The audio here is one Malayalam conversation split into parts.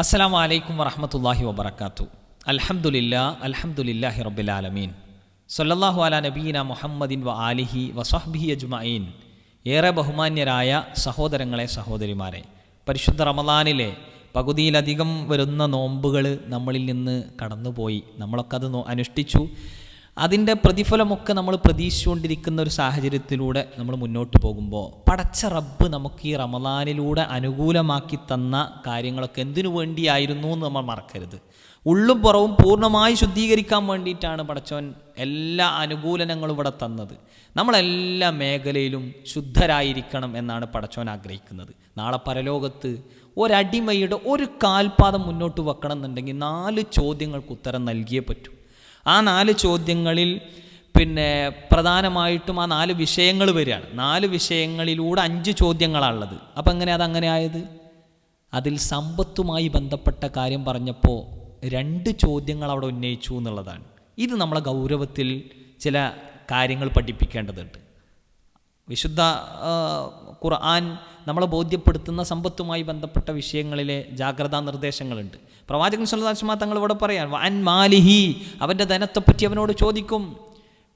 അസ്സലാമു വലൈക്കും വറഹമത്തല്ലാഹി വബർക്കാത്തു അലഹമുല്ല അൽഹംദുലില്ലാഹി റബ്ബിലാലമീൻ സൊല്ലാഹു അല നബീന മുഹമ്മദിൻ വ ആലിഹി വസ്വഹ്ബിഹി അജ്മീൻ ഏറെ ബഹുമാന്യരായ സഹോദരങ്ങളെ സഹോദരിമാരെ പരിശുദ്ധ റമദാനിലെ പകുതിയിലധികം വരുന്ന നോമ്പുകൾ നമ്മളിൽ നിന്ന് കടന്നുപോയി. നമ്മളൊക്കെ അത് അനുഷ്ഠിച്ചു. അതിന്റെ പ്രതിഫലമൊക്കെ നമ്മൾ പ്രതീക്ഷിച്ചുകൊണ്ടിരിക്കുന്ന ഒരു സാഹചര്യത്തിലൂടെ നമ്മൾ മുന്നോട്ട് പോകുമ്പോൾ പടച്ച റബ്ബ് നമുക്ക് ഈ റമദാനിലൂടെ അനുകൂലമാക്കി തന്ന കാര്യങ്ങളൊക്കെ എന്തിനു വേണ്ടിയായിരുന്നു എന്ന് നമ്മൾ മറക്കരുത്. ഉള്ളും പുറവും പൂർണമായി ശുദ്ധീകരിക്കാൻ വേണ്ടിയിട്ടാണ് പടച്ചവൻ എല്ലാ അനുകൂലനങ്ങളും ഇവിടെ തന്നത്. നമ്മളെല്ലാ മേഖലയിലും ശുദ്ധരായിരിക്കണം എന്നാണ് പടച്ചവൻ ആഗ്രഹിക്കുന്നത്. നാളെ പരലോകത്ത് ഒരടിമയുടെ ഒരു കാൽപാദം മുന്നോട്ട് വെക്കണം എന്നുണ്ടെങ്കിൽ നാല് ചോദ്യങ്ങൾക്ക് ഉത്തരം നൽകിയേ പറ്റൂ. ആ നാല് ചോദ്യങ്ങളിൽ പിന്നെ പ്രധാനമായിട്ടും ആ നാല് വിഷയങ്ങൾ വരികയാണ്. നാല് വിഷയങ്ങളിലൂടെ അഞ്ച് ചോദ്യങ്ങളാണുള്ളത് അപ്പം എങ്ങനെ അതങ്ങനെ ആയത്? അതിൽ സമ്പത്തുമായി ബന്ധപ്പെട്ട കാര്യം പറഞ്ഞപ്പോൾ രണ്ട് ചോദ്യങ്ങൾ അവിടെ ഉന്നയിച്ചു എന്നുള്ളതാണ്. ഇത് നമ്മളെ ഗൗരവത്തിൽ ചില കാര്യങ്ങൾ പഠിപ്പിക്കേണ്ടതുണ്ട്. വിശുദ്ധ ഖുർആൻ നമ്മളെ ബോധ്യപ്പെടുത്തുന്ന സമ്പത്തുമായി ബന്ധപ്പെട്ട വിഷയങ്ങളിലെ ജാഗ്രതാ നിർദ്ദേശങ്ങളുണ്ട്. പ്രവാചകൻ സുല്ലാസ്മാ തങ്ങൾ ഇവിടെ പറയാൻ വൻ മാലിഹി അവന്റെ ധനത്തെപ്പറ്റി അവനോട് ചോദിക്കും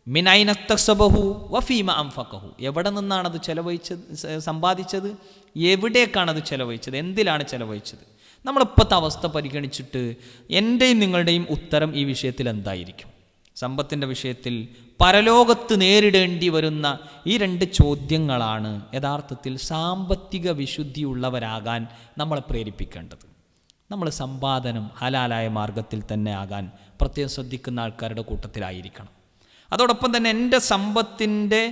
മിനൈനത്തസബഹു വഫീമ അംഫക്കഹു എവിടെ നിന്നാണ് അത് ചെലവഴിച്ചത് സമ്പാദിച്ചത്? എവിടേക്കാണ് അത് ചെലവഴിച്ചത്? എന്തിലാണ് ചെലവഴിച്ചത്? നമ്മളിപ്പോഴത്തെ അവസ്ഥ പരിഗണിച്ചിട്ട് എന്റെയും നിങ്ങളുടെയും ഉത്തരം ഈ വിഷയത്തിൽ എന്തായിരിക്കും? സമ്പത്തിന്റെ വിഷയത്തിൽ പരലോകത്ത് നേരിടേണ്ടി വരുന്ന ഈ രണ്ട് ചോദ്യങ്ങളാണ് യഥാർത്ഥത്തിൽ സാമ്പത്തിക വിശുദ്ധിയുള്ളവരാകാൻ നമ്മളെ പ്രേരിപ്പിക്കേണ്ടത്. നമ്മൾ സമ്പാദനം ഹലാലായ മാർഗത്തിൽ തന്നെ ആകാൻ പ്രത്യേകം ശ്രദ്ധിക്കുന്ന ആൾക്കാരുടെ കൂട്ടത്തിലായിരിക്കണം. അതോടൊപ്പം തന്നെ എന്റെ സമ്പത്തിന്റെ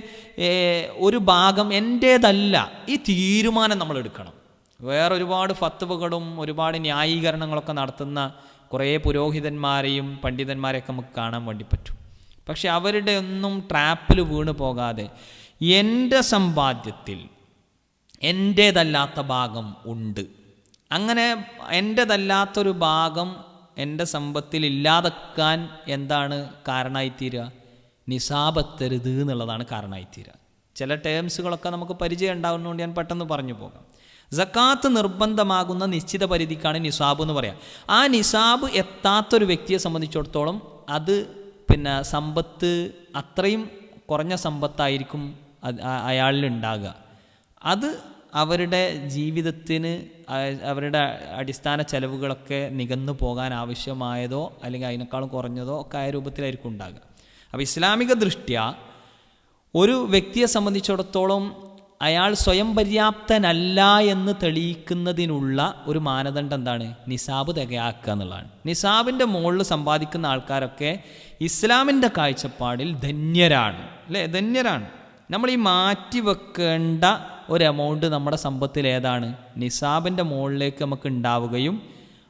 ഒരു ഭാഗം എന്റേതല്ല ഈ തീരുമാനം നമ്മൾ എടുക്കണം വേറെ ഒരുപാട് ഫത്തുവകളും ഒരുപാട് ന്യായീകരണങ്ങളൊക്കെ നടത്തുന്ന കുറേ പുരോഹിതന്മാരെയും പണ്ഡിതന്മാരെയൊക്കെ നമുക്ക് കാണാൻ വേണ്ടി പറ്റും. പക്ഷെ അവരുടെ ഒന്നും ട്രാപ്പിൽ വീണു പോകാതെ എന്റെ സമ്പാദ്യത്തിൽ എന്റേതല്ലാത്ത ഭാഗം ഉണ്ട്. അങ്ങനെ എന്റേതല്ലാത്തൊരു ഭാഗം എന്റെ സമ്പത്തിൽ ഇല്ലാതെക്കാൻ എന്താണ് കാരണമായിത്തീരുക നിസാബത്തരുത് എന്നുള്ളതാണ് കാരണമായിത്തീരുക ചില ടേംസുകളൊക്കെ നമുക്ക് പരിചയം ഉണ്ടാകുന്നതുകൊണ്ട് ഞാൻ പെട്ടെന്ന് പറഞ്ഞു പോകാം. സക്കാത്ത് നിർബന്ധമാകുന്ന നിശ്ചിത പരിധിക്കാണ് നിസാബ് എന്ന് പറയാം. ആ നിസാബ് എത്താത്തൊരു വ്യക്തിയെ സംബന്ധിച്ചിടത്തോളം അത് പിന്നെ സമ്പത്ത് അത്രയും കുറഞ്ഞ സമ്പത്തായിരിക്കും അയാളിൽ ഉണ്ടാകുക. അത് അവരുടെ ജീവിതത്തിന് അവരുടെ അടിസ്ഥാന ചെലവുകളൊക്കെ നികന്നു പോകാൻ ആവശ്യമായതോ അല്ലെങ്കിൽ അതിനേക്കാളും കുറഞ്ഞതോ ഒക്കെ ആയ രൂപത്തിലായിരിക്കും ഉണ്ടാകുക. അപ്പോൾ ഇസ്ലാമിക ദൃഷ്ട്യ ഒരു വ്യക്തിയെ സംബന്ധിച്ചിടത്തോളം അയാൾ സ്വയം പര്യാപ്തനല്ല എന്ന് തെളിയിക്കുന്നതിനുള്ള ഒരു മാനദണ്ഡം എന്താണ്? നിസാബ് തികയാക്കുക എന്നുള്ളതാണ്. നിസാബിന്റെ മുകളിൽ സമ്പാദിക്കുന്ന ആൾക്കാരൊക്കെ ഇസ്ലാമിന്റെ കാഴ്ചപ്പാടിൽ ധന്യരാണ്. അല്ലേ? ധന്യരാണ്. നമ്മൾ ഈ മാറ്റി വെക്കേണ്ട ഒരു എമൗണ്ട് നമ്മുടെ സമ്പത്തിൽ ഏതാണ്? നിസാബിന്റെ മുകളിലേക്ക് നമുക്ക് ഉണ്ടാവുകയും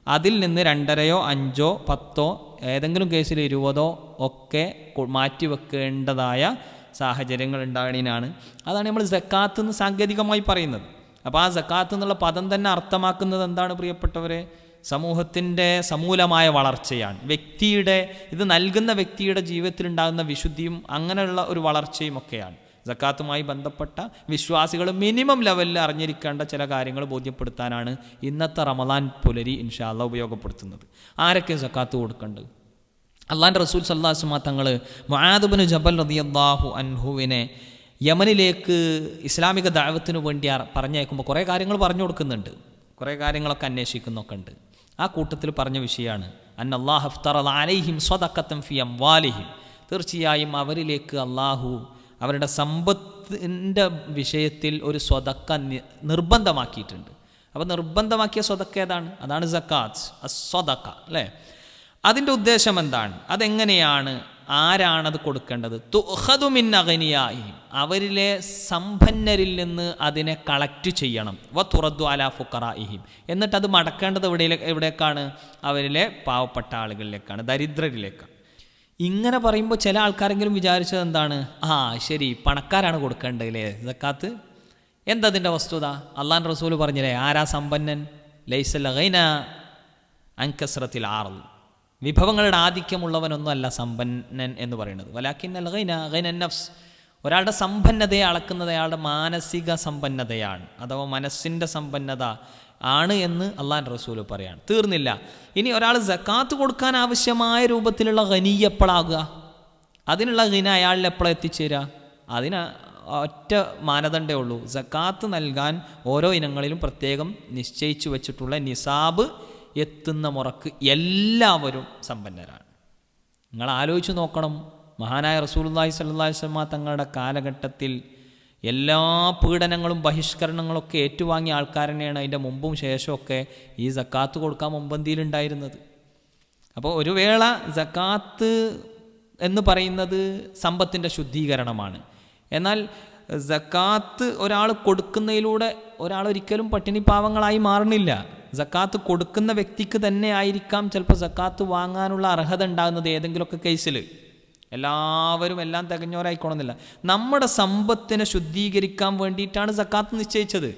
അതിൽ നിന്ന് രണ്ടരയോ അഞ്ചോ പത്തോ ഏതെങ്കിലും കേസിൽ ഇരുപതോ ഒക്കെ മാറ്റി വെക്കേണ്ടതായ സാഹചര്യങ്ങൾ ഉണ്ടാകണീനാണ് അതാണ് നമ്മൾ ജക്കാത്ത് എന്ന് സാങ്കേതികമായി പറയുന്നത്. അപ്പോൾ ആ ജക്കാത്ത് എന്നുള്ള പദം തന്നെ അർത്ഥമാക്കുന്നത് എന്താണ് പ്രിയപ്പെട്ടവരെ? സമൂഹത്തിന്റെ സമൂലമായ വളർച്ചയാണ്. വ്യക്തിയുടെ ഇത് നൽകുന്ന വ്യക്തിയുടെ ജീവിതത്തിൽ ഉണ്ടാകുന്ന വിശുദ്ധിയും അങ്ങനെയുള്ള ഒരു വളർച്ചയും ഒക്കെയാണ്. ജക്കാത്തുമായി ബന്ധപ്പെട്ട വിശ്വാസികൾ മിനിമം ലെവലിൽ അറിഞ്ഞിരിക്കേണ്ട ചില കാര്യങ്ങൾ ബോധ്യപ്പെടുത്താനാണ് ഇന്നത്തെ റമദാൻ പുലരി ഇൻഷാല്ല ഉപയോഗപ്പെടുത്തുന്നത്. ആരൊക്കെ ജക്കാത്ത് കൊടുക്കേണ്ടത്? അള്ളാന്റെ റസൂൽ സല്ലാസുമാ തങ്ങൾ മൊഹാദുബിന് ജബൽ റതിയല്ലാഹു അൻഹുവിനെ യമനിലേക്ക് ഇസ്ലാമിക ദാവത്തിനു വേണ്ടി പറഞ്ഞയക്കുമ്പോൾ കുറേ കാര്യങ്ങൾ പറഞ്ഞു കൊടുക്കുന്നുണ്ട്. കുറേ കാര്യങ്ങളൊക്കെ അന്വേഷിക്കുന്നൊക്കെ ഉണ്ട്. ആ കൂട്ടത്തിൽ പറഞ്ഞ വിഷയമാണ് അൻ അള്ളാഹ് അലൈഹിം സ്വതക്കത്തം ഫി അംവാലിഹിം. തീർച്ചയായും അവരിലേക്ക് അള്ളാഹു അവരുടെ സമ്പത്തിന്റെ വിഷയത്തിൽ ഒരു സ്വതക്ക നിർബന്ധമാക്കിയിട്ടുണ്ട്. അപ്പോൾ നിർബന്ധമാക്കിയ സ്വതക്ക ഏതാണ്? അതാണ് സക്കാത്ത്. സ്വതക്ക അല്ലേ? അതിന്റെ ഉദ്ദേശം എന്താണ്? അതെങ്ങനെയാണ്? ആരാണത് കൊടുക്കേണ്ടത്? തുഹതുമിൻ അഗനിയായി അവരിലെ സമ്പന്നരിൽ നിന്ന് അതിനെ കളക്ട് ചെയ്യണം. വ തുറദ്ദു അല ഫുക്കറായിഹിം എന്നിട്ട് അത് മടക്കേണ്ടത് എവിടെ എവിടേക്കാണ്? അവരിലെ പാവപ്പെട്ട ആളുകളിലേക്കാണ് ദരിദ്രരിലേക്കാണ്. ഇങ്ങനെ പറയുമ്പോൾ ചില ആൾക്കാരെങ്കിലും വിചാരിച്ചത് എന്താണ്? ആ ശരി പണക്കാരാണ് കൊടുക്കേണ്ടത് അല്ലേ സക്കാത്ത്. എന്തതിന്റെ വസ്തുത? അള്ളാൻ റസൂൽ പറഞ്ഞില്ലേ ആരാ സമ്പന്നൻ? ലൈസൽ ഗൈന അൻകസ്രത്തിൽ ആറൽ വിഭവങ്ങളുടെ ആധിക്യമുള്ളവനൊന്നുമല്ല സമ്പന്നൻ എന്ന് പറയുന്നത്. വലാക്കിൻ ഗൈന ഗൈന നഫ്സ്. ഒരാളുടെ സമ്പന്നതയെ അളക്കുന്നത് അയാളുടെ മാനസിക സമ്പന്നതയാണ്. അഥവാ മനസ്സിന്റെ സമ്പന്നത ആണ് എന്ന് അള്ളാൻ റസൂൽ പറയാണ്. തീർന്നില്ല. ഇനി ഒരാൾ ജക്കാത്ത് കൊടുക്കാൻ ആവശ്യമായ രൂപത്തിലുള്ള ഖനി എപ്പോഴാകുക അതിനുള്ള ഖിന അയാളിൽ എപ്പോഴാണ് എത്തിച്ചേരുക അതിന് ഒറ്റ മാനദണ്ഡേ ഉള്ളൂ. ജക്കാത്ത് നൽകാൻ ഓരോ ഇനങ്ങളിലും പ്രത്യേകം നിശ്ചയിച്ചു വെച്ചിട്ടുള്ള നിസാബ് എത്തുന്ന മുറക്ക് എല്ലാവരും സമ്പന്നരാണ്. നിങ്ങൾ ആലോചിച്ച് നോക്കണം. മഹാനായ അലൈഹി വസല്ലമ തങ്ങളുടെ കാലഘട്ടത്തിൽ എല്ലാ പീഡനങ്ങളും ബഹിഷ്കരണങ്ങളൊക്കെ ഏറ്റുവാങ്ങിയ ആൾക്കാർ തന്നെയാണ് അതിന്റെ മുമ്പും ശേഷമൊക്കെ ഈ സക്കാത്ത് കൊടുക്കാൻ മുമ്പന്തിയിലുണ്ടായിരുന്നത് അപ്പോൾ ഒരു വേള സക്കാത്ത് എന്ന് പറയുന്നത് സമ്പത്തിന്റെ ശുദ്ധീകരണമാണ്. എന്നാൽ സക്കാത്ത് ഒരാൾ കൊടുക്കുന്നതിലൂടെ ഒരാൾ ഒരിക്കലും പട്ടിണി പാവങ്ങളായി മാറണില്ല. സക്കാത്ത് കൊടുക്കുന്ന വ്യക്തിക്ക് തന്നെ ആയിരിക്കാം ചിലപ്പോൾ സക്കാത്ത് വാങ്ങാനുള്ള അർഹത ഉണ്ടാകുന്നത് ഏതെങ്കിലുമൊക്കെ കേസിൽ എല്ലാവരും എല്ലാം തികഞ്ഞവരായിക്കോണമെന്നില്ല നമ്മുടെ സമ്പത്തിനെ ശുദ്ധീകരിക്കാൻ വേണ്ടിയിട്ടാണ് സക്കാത്ത് നിശ്ചയിച്ചത്.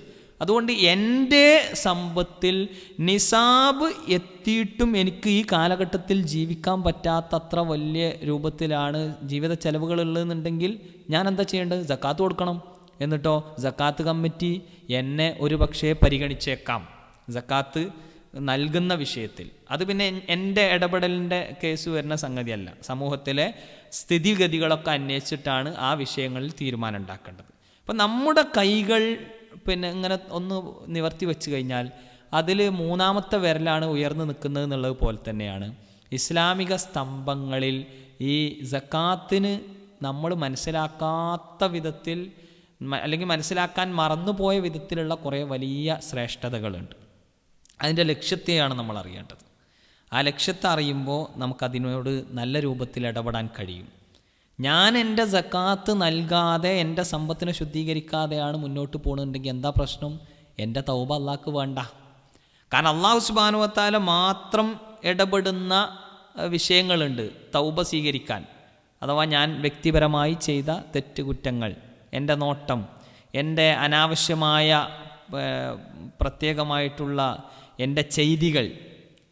അതുകൊണ്ട് എന്റെ സമ്പത്തിൽ നിസാബ് എത്തിയിട്ടും എനിക്ക് ഈ കാലഘട്ടത്തിൽ ജീവിക്കാൻ പറ്റാത്തത്ര വലിയ രൂപത്തിലാണ് ജീവിത ചെലവുകൾ ഉള്ളതെന്നുണ്ടെങ്കിൽ ഞാൻ എന്താ ചെയ്യേണ്ടത്? ജക്കാത്ത് കൊടുക്കണം. എന്നിട്ടോ? ജക്കാത്ത് കമ്മിറ്റി എന്നെ ഒരു പക്ഷേ പരിഗണിച്ചേക്കാം. ജക്കാത്ത് നൽകുന്ന വിഷയത്തിൽ. അത് പിന്നെ എൻ- എന്റെ ഇടപെടലിന്റെ കേസ് വരുന്ന സംഗതിയല്ല. സമൂഹത്തിലെ സ്ഥിതിഗതികളൊക്കെ അന്വേഷിച്ചിട്ടാണ് ആ വിഷയങ്ങളിൽ തീരുമാനം ഉണ്ടാക്കേണ്ടത് അപ്പം നമ്മുടെ കൈകൾ പിന്നെ ഇങ്ങനെ ഒന്ന് നിവർത്തി വെച്ച് കഴിഞ്ഞാൽ അതിൽ മൂന്നാമത്തെ വിരലാണ് ഉയർന്നു നിൽക്കുന്നത് എന്നുള്ളത് പോലെ തന്നെയാണ്. ഇസ്ലാമിക സ്തംഭങ്ങളിൽ ഈ ജക്കാത്തിന് നമ്മൾ മനസ്സിലാക്കാത്ത വിധത്തിൽ അല്ലെങ്കിൽ മനസ്സിലാക്കാൻ മറന്നുപോയ വിധത്തിലുള്ള കുറേ വലിയ ശ്രേഷ്ഠതകളുണ്ട്. അതിന്റെ ലക്ഷ്യത്തെയാണ് നമ്മൾ അറിയേണ്ടത്. ആ ലക്ഷ്യത്തെ അറിയുമ്പോൾ നമുക്കതിനോട് നല്ല രൂപത്തിൽ ഇടപെടാൻ കഴിയും. ഞാൻ എന്റെ ജക്കാത്ത് നൽകാതെ എന്റെ സമ്പത്തിനെ ശുദ്ധീകരിക്കാതെയാണ് മുന്നോട്ട് പോകുന്നുണ്ടെങ്കിൽ എന്താ പ്രശ്നം? എന്റെ തൗബ അള്ളാഹ്ക്ക് വേണ്ട. കാരണം അള്ളാഹു സുബാനുവത്താല മാത്രം ഇടപെടുന്ന വിഷയങ്ങളുണ്ട് തൗബ സ്വീകരിക്കാൻ. അഥവാ ഞാൻ വ്യക്തിപരമായി ചെയ്ത തെറ്റുകുറ്റങ്ങൾ. എന്റെ നോട്ടം എന്റെ അനാവശ്യമായ പ്രത്യേകമായിട്ടുള്ള എന്റെ ചെയ്തികൾ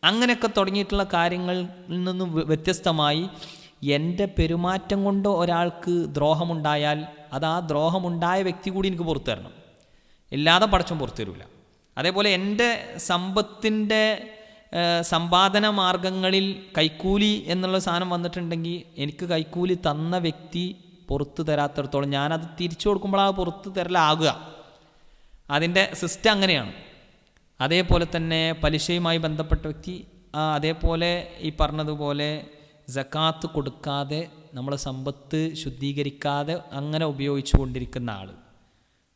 അങ്ങനെയൊക്കെ തുടങ്ങിയിട്ടുള്ള കാര്യങ്ങളിൽ നിന്നും വ്യ- വ്യത്യസ്തമായി എന്റെ പെരുമാറ്റം കൊണ്ട് ഒരാൾക്ക് ദ്രോഹമുണ്ടായാൽ അത് ആ ദ്രോഹമുണ്ടായ വ്യക്തി കൂടി എനിക്ക് പുറത്തു തരണം. ഇല്ലാതെ പടച്ചും പുറത്തു തരില്ല അതേപോലെ എന്റെ സമ്പത്തിന്റെ സമ്പാദന മാർഗങ്ങളിൽ കൈക്കൂലി എന്നുള്ള സാധനം വന്നിട്ടുണ്ടെങ്കിൽ എനിക്ക് കൈക്കൂലി തന്ന വ്യക്തി പുറത്തു തരാത്തിടത്തോളം ഞാനത് തിരിച്ചു കൊടുക്കുമ്പോഴാണ് പുറത്ത് തരലാകുക. അതിന്റെ സിസ്റ്റം അങ്ങനെയാണ്. അതേപോലെ തന്നെ പലിശയുമായി ബന്ധപ്പെട്ട വ്യക്തി അതേപോലെ ഈ പറഞ്ഞതുപോലെ ജക്കാത്ത് കൊടുക്കാതെ നമ്മളെ സമ്പത്ത് ശുദ്ധീകരിക്കാതെ അങ്ങനെ ഉപയോഗിച്ചു കൊണ്ടിരിക്കുന്ന ആൾ.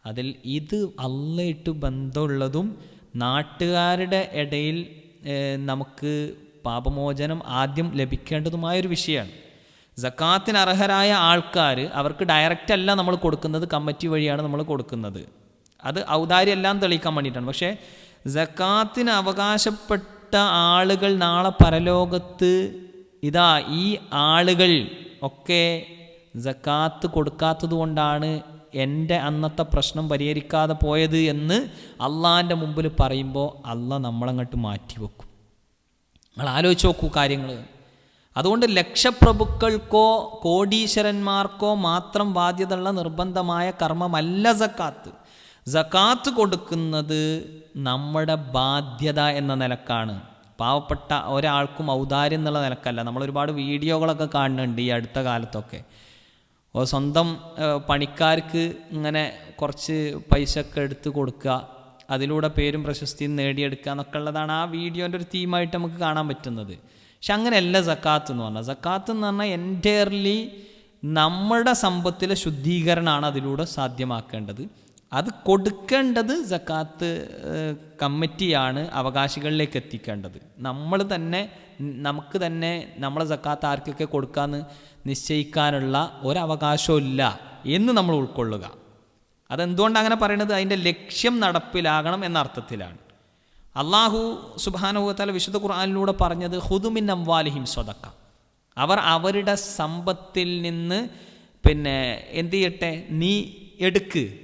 അതിൽ ഇത് അള്ളയിട്ട് ബന്ധമുള്ളതും നാട്ടുകാരുടെ ഇടയിൽ നമുക്ക് പാപമോചനം ആദ്യം ലഭിക്കേണ്ടതുമായൊരു വിഷയമാണ്. ജക്കാത്തിന് അർഹരായ ആൾക്കാർ അവർക്ക് ഡയറക്റ്റ് അല്ല നമ്മൾ കൊടുക്കുന്നത് കമ്മിറ്റി വഴിയാണ് നമ്മൾ കൊടുക്കുന്നത്. അത് ഔദാര്യമെല്ലാം തെളിയിക്കാൻ വേണ്ടിയിട്ടാണ്. പക്ഷേ ജക്കാത്തിന് അവകാശപ്പെട്ട ആളുകൾ നാളെ പരലോകത്ത് ഇതാ ഈ ആളുകൾ ഒക്കെ ജക്കാത്ത് കൊടുക്കാത്തത് കൊണ്ടാണ് എന്റെ അന്നത്തെ പ്രശ്നം പരിഹരിക്കാതെ പോയത് എന്ന് അള്ളാന്റെ മുമ്പിൽ പറയുമ്പോൾ അള്ള നമ്മളങ്ങോട്ട് മാറ്റി വെക്കും നിങ്ങൾ ആലോചിച്ച് നോക്കൂ കാര്യങ്ങൾ അതുകൊണ്ട് ലക്ഷപ്രഭുക്കൾക്കോ കോടീശ്വരന്മാർക്കോ മാത്രം ബാധ്യതയുള്ള നിർബന്ധമായ കർമ്മമല്ല സക്കാത്ത്. സക്കാത്ത് കൊടുക്കുന്നത് നമ്മുടെ ബാധ്യത എന്ന നിലക്കാണ്. പാവപ്പെട്ട ഒരാൾക്കും ഔദാര്യം എന്നുള്ള നിലക്കല്ല. നമ്മൾ ഒരുപാട് വീഡിയോകളൊക്കെ കാണുന്നുണ്ട് ഈ അടുത്ത കാലത്തൊക്കെ. സ്വന്തം പണിക്കാർക്ക് ഇങ്ങനെ കുറച്ച് പൈസ ഒക്കെ എടുത്ത് കൊടുക്കുക അതിലൂടെ പേരും പ്രശസ്തിയും നേടിയെടുക്കുക എന്നൊക്കെ ഉള്ളതാണ് ആ വീഡിയോന്റെ ഒരു തീമായിട്ട് നമുക്ക് കാണാൻ പറ്റുന്നത്. പക്ഷെ അങ്ങനെയല്ല സക്കാത്ത് എന്ന് പറഞ്ഞാൽ സക്കാത്ത് എന്ന് പറഞ്ഞാൽ എന്റയർലി നമ്മുടെ സമ്പത്തിലെ ശുദ്ധീകരണമാണ് അതിലൂടെ സാധ്യമാക്കേണ്ടത്. അത് കൊടുക്കേണ്ടത് സക്കാത്ത് കമ്മിറ്റിയാണ് അവകാശികളിലേക്ക് എത്തിക്കേണ്ടത്. നമ്മൾ തന്നെ നമുക്ക് തന്നെ നമ്മളെ സക്കാത്ത് ആർക്കൊക്കെ കൊടുക്കാമെന്ന് നിശ്ചയിക്കാനുള്ള ഒരവകാശവും ഇല്ല എന്ന് നമ്മൾ ഉൾക്കൊള്ളുക. അതെന്തുകൊണ്ട് അങ്ങനെ പറയുന്നത് അതിന്റെ ലക്ഷ്യം നടപ്പിലാകണം എന്ന അർത്ഥത്തിലാണ് അള്ളാഹു സുബാനുഭവത്താൽ വിശുദ്ധ ഖുർആാനിലൂടെ പറഞ്ഞത് ഹുദുമിൻ അംവാലിഹിം സ്വതക്ക അവർ അവരുടെ സമ്പത്തിൽ നിന്ന് പിന്നെ എന്ത് ചെയ്യട്ടെ? നീ എടുക്ക്.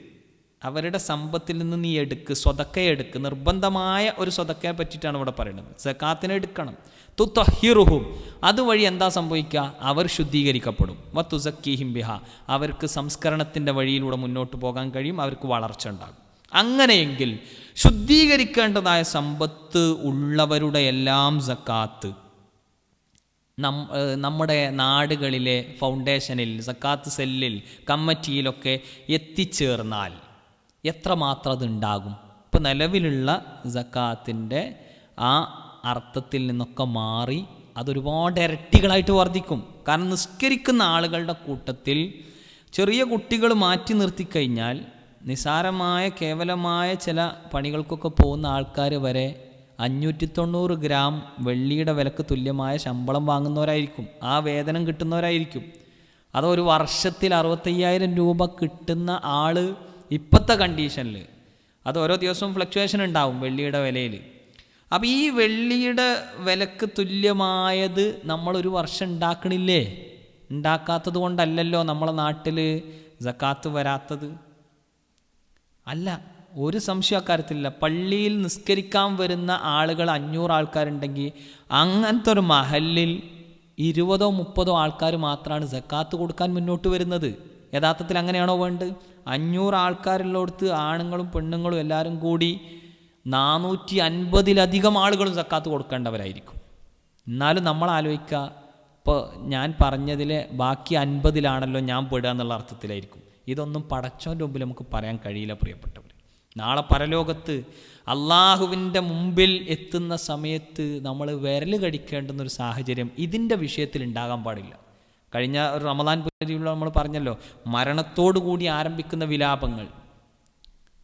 അവരുടെ സമ്പത്തിൽ നിന്ന് നീ എടുക്ക് സ്വതക്ക എടുക്ക്. നിർബന്ധമായ ഒരു സ്വതക്കയെ പറ്റിയിട്ടാണ് ഇവിടെ പറയുന്നത്. സക്കാത്തിനെ എടുക്കണം. തുത്തഹിറുഹും അതുവഴി എന്താ സംഭവിക്കുക? അവർ ശുദ്ധീകരിക്കപ്പെടും. വ തുസക്കീഹിം ബിഹ. അവർക്ക് സംസ്കരണത്തിന്റെ വഴിയിലൂടെ മുന്നോട്ട് പോകാൻ കഴിയും. അവർക്ക് വളർച്ച ഉണ്ടാകും. അങ്ങനെയെങ്കിൽ ശുദ്ധീകരിക്കേണ്ടതായ സമ്പത്ത് ഉള്ളവരുടെ എല്ലാം സക്കാത്ത്. നമ്മുടെ നാടുകളിലെ ഫൗണ്ടേഷനിൽ സക്കാത്ത് സെല്ലിൽ കമ്മിറ്റിയിലൊക്കെ എത്തിച്ചേർന്നാൽ എത്രമാത്രം അതുണ്ടാകും? ഇപ്പോൾ നിലവിലുള്ള സക്കാത്തിന്റെ ആ അർത്ഥത്തിൽ നിന്നൊക്കെ മാറി അതൊരുപാട് ഇരട്ടികളായിട്ട് വർദ്ധിക്കും. കാരണം നിസ്കരിക്കുന്ന ആളുകളുടെ കൂട്ടത്തിൽ ചെറിയ കുട്ടികൾ മാറ്റി നിർത്തിക്കഴിഞ്ഞാൽ നിസാരമായ കേവലമായ ചില പണികൾക്കൊക്കെ പോകുന്ന ആൾക്കാർ വരെ അഞ്ഞൂറ്റി തൊണ്ണൂറ് ഗ്രാം വെള്ളിയുടെ വിലക്ക് തുല്യമായ ശമ്പളം വാങ്ങുന്നവരായിരിക്കും. ആ വേതനം കിട്ടുന്നവരായിരിക്കും. അത് ഒരു വർഷത്തിൽ അറുപത്തയ്യായിരം രൂപ കിട്ടുന്ന ആൾ ഇപ്പോഴത്തെ കണ്ടീഷനിൽ അത് ഓരോ ദിവസവും ഫ്ലക്ച്വേഷൻ ഉണ്ടാവും വെള്ളിയുടെ വിലയിൽ അപ്പോൾ ഈ വെള്ളിയുടെ വിലക്ക് തുല്യമായത് നമ്മളൊരു വർഷം ഉണ്ടാക്കണില്ലേ? ഉണ്ടാക്കാത്തത് കൊണ്ടല്ലല്ലോ നമ്മളെ നാട്ടിൽ ജക്കാത്ത് വരാത്തത്. അല്ല ഒരു സംശയം അക്കാര്യത്തിലില്ല. പള്ളിയിൽ നിസ്കരിക്കാൻ വരുന്ന ആളുകൾ അഞ്ഞൂറ് ആൾക്കാരുണ്ടെങ്കിൽ അങ്ങനത്തെ ഒരു മഹലിൽ ഇരുപതോ മുപ്പതോ ആൾക്കാർ മാത്രമാണ് ജക്കാത്ത് കൊടുക്കാൻ മുന്നോട്ട് വരുന്നത്. യഥാർത്ഥത്തിൽ അങ്ങനെയാണോ വേണ്ടത്? അഞ്ഞൂറ് ആൾക്കാരുള്ളിടത്ത് ആണുങ്ങളും പെണ്ണുങ്ങളും എല്ലാവരും കൂടി നാനൂറ്റി അൻപതിലധികം ആളുകളും സക്കാത്ത് കൊടുക്കേണ്ടവരായിരിക്കും. എന്നാലും നമ്മൾ ആലോചിക്കുക ഇപ്പോൾ ഞാൻ പറഞ്ഞതിലെ ബാക്കി അൻപതിലാണല്ലോ ഞാൻ പെടുക എന്നുള്ള അർത്ഥത്തിലായിരിക്കും. ഇതൊന്നും പടച്ചോന്റെ മുമ്പിൽ നമുക്ക് പറയാൻ കഴിയില്ല പ്രിയപ്പെട്ടവർ നാളെ പരലോകത്ത് അള്ളാഹുവിന്റെ മുമ്പിൽ എത്തുന്ന സമയത്ത് നമ്മൾ വിരൽ കടിക്കേണ്ടുന്ന ഒരു സാഹചര്യം ഇതിന്റെ വിഷയത്തിൽ ഉണ്ടാകാൻ പാടില്ല. കഴിഞ്ഞ ഒരു റമദാൻ പരിധിയിൽ നമ്മൾ പറഞ്ഞല്ലോ മരണത്തോടു കൂടി ആരംഭിക്കുന്ന വിലാപങ്ങൾ.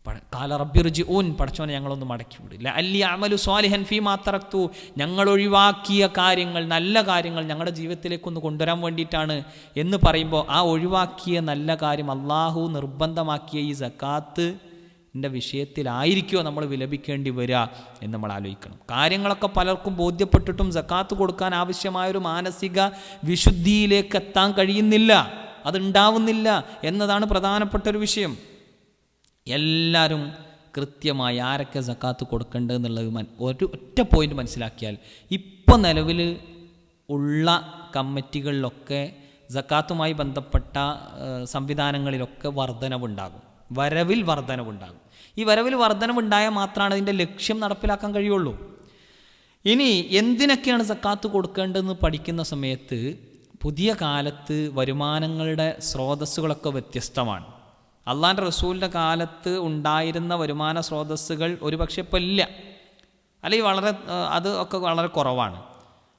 കാല റബ്ബിർജി ഊൻ പടച്ചോനെ ഞങ്ങളൊന്ന് മടക്കി വിടില്ല അല്ലി അമലു സ്വാലിഹൻ ഫീ മാത്രത്തു ഞങ്ങൾ ഒഴിവാക്കിയ കാര്യങ്ങൾ നല്ല കാര്യങ്ങൾ ഞങ്ങളുടെ ജീവിതത്തിലേക്കൊന്ന് കൊണ്ടുവരാൻ വേണ്ടിയിട്ടാണ് എന്ന് പറയുമ്പോൾ ആ ഒഴിവാക്കിയ നല്ല കാര്യം അള്ളാഹു നിർബന്ധമാക്കിയ ഈ സക്കാത്ത് ന്റെ വിഷയത്തിലായിരിക്കുമോ നമ്മൾ വിലപിക്കേണ്ടി വരിക എന്ന് നമ്മൾ ആലോചിക്കണം. കാര്യങ്ങളൊക്കെ പലർക്കും ബോധ്യപ്പെട്ടിട്ടും സക്കാത്ത് കൊടുക്കാൻ ആവശ്യമായൊരു മാനസിക വിശുദ്ധിയിലേക്ക് എത്താൻ കഴിയുന്നില്ല. അതുണ്ടാവുന്നില്ല എന്നതാണ് പ്രധാനപ്പെട്ട ഒരു വിഷയം. എല്ലാവരും കൃത്യമായി ആരൊക്കെ സക്കാത്ത് കൊടുക്കേണ്ടത് എന്നുള്ളത് മൻ ഒരു ഒറ്റ പോയിന്റ് മനസ്സിലാക്കിയാൽ ഇപ്പോൾ നിലവിൽ ഉള്ള കമ്മിറ്റികളിലൊക്കെ സക്കാത്തുമായി ബന്ധപ്പെട്ട സംവിധാനങ്ങളിലൊക്കെ വർധനവുണ്ടാകും. വരവിൽ വർധനവുണ്ടാകും. ഈ വരവിൽ വർധനവുണ്ടായാൽ മാത്രമാണ് അതിന്റെ ലക്ഷ്യം നടപ്പിലാക്കാൻ കഴിയുള്ളൂ. ഇനി എന്തിനൊക്കെയാണ് സക്കാത്ത് കൊടുക്കേണ്ടതെന്ന് പഠിക്കുന്ന സമയത്ത് പുതിയ കാലത്ത് വരുമാനങ്ങളുടെ സ്രോതസ്സുകളൊക്കെ വ്യത്യസ്തമാണ്. അള്ളാന്റെ റസൂലിന്റെ കാലത്ത് ഉണ്ടായിരുന്ന വരുമാന സ്രോതസ്സുകൾ ഒരുപക്ഷെ ഇപ്പോൾ ഇല്ല. അല്ലെങ്കിൽ വളരെ അത് ഒക്കെ വളരെ കുറവാണ്.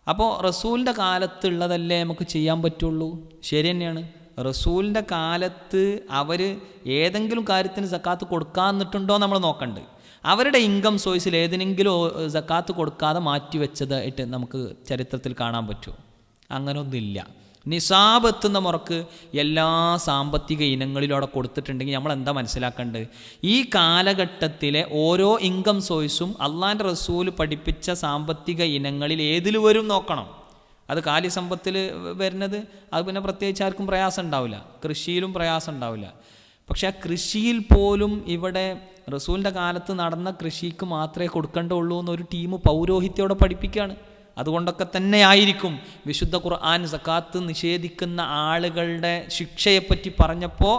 അപ്പോൾ റസൂലിന്റെ കാലത്തുള്ളതല്ലേ നമുക്ക് ചെയ്യാൻ പറ്റുള്ളൂ? ശരി തന്നെയാണ്. റസൂലിന്റെ കാലത്ത് അവർ ഏതെങ്കിലും കാര്യത്തിന് സക്കാത്ത് കൊടുക്കാന്നിട്ടുണ്ടോ നമ്മൾ നോക്കണ്ട്. അവരുടെ ഇൻകം സോഴ്സിൽ ഏതിനെങ്കിലും സക്കാത്ത് കൊടുക്കാതെ മാറ്റിവെച്ചതായിട്ട് നമുക്ക് ചരിത്രത്തിൽ കാണാൻ പറ്റുമോ അങ്ങനെയൊന്നുമില്ല നിസാബ് എത്തുന്ന മുറക്ക് എല്ലാ സാമ്പത്തിക ഇനങ്ങളിലും അവിടെ കൊടുത്തിട്ടുണ്ടെങ്കിൽ നമ്മൾ എന്താ മനസ്സിലാക്കേണ്ടത്? ഈ കാലഘട്ടത്തിലെ ഓരോ ഇൻകം സോഴ്സും അള്ളാന്റെ റസൂൽ പഠിപ്പിച്ച സാമ്പത്തിക ഇനങ്ങളിൽ ഏതിൽ വരും നോക്കണം. അത് കാലിസമ്പത്തിൽ വരുന്നത് അത് പിന്നെ പ്രത്യേകിച്ച് ആർക്കും പ്രയാസം ഉണ്ടാവില്ല. കൃഷിയിലും പ്രയാസം ഉണ്ടാവില്ല. പക്ഷെ ആ കൃഷിയിൽ പോലും ഇവിടെ റസൂലിന്റെ കാലത്ത് നടന്ന കൃഷിക്ക് മാത്രമേ കൊടുക്കേണ്ടുള്ളൂ എന്നൊരു ടീം പൗരോഹിത്യോടെ പഠിപ്പിക്കുകയാണ്. അതുകൊണ്ടൊക്കെ തന്നെ ആയിരിക്കും വിശുദ്ധ ഖുർആൻ സക്കാത്ത് നിഷേധിക്കുന്ന ആളുകളുടെ ശിക്ഷയെപ്പറ്റി പറഞ്ഞപ്പോൾ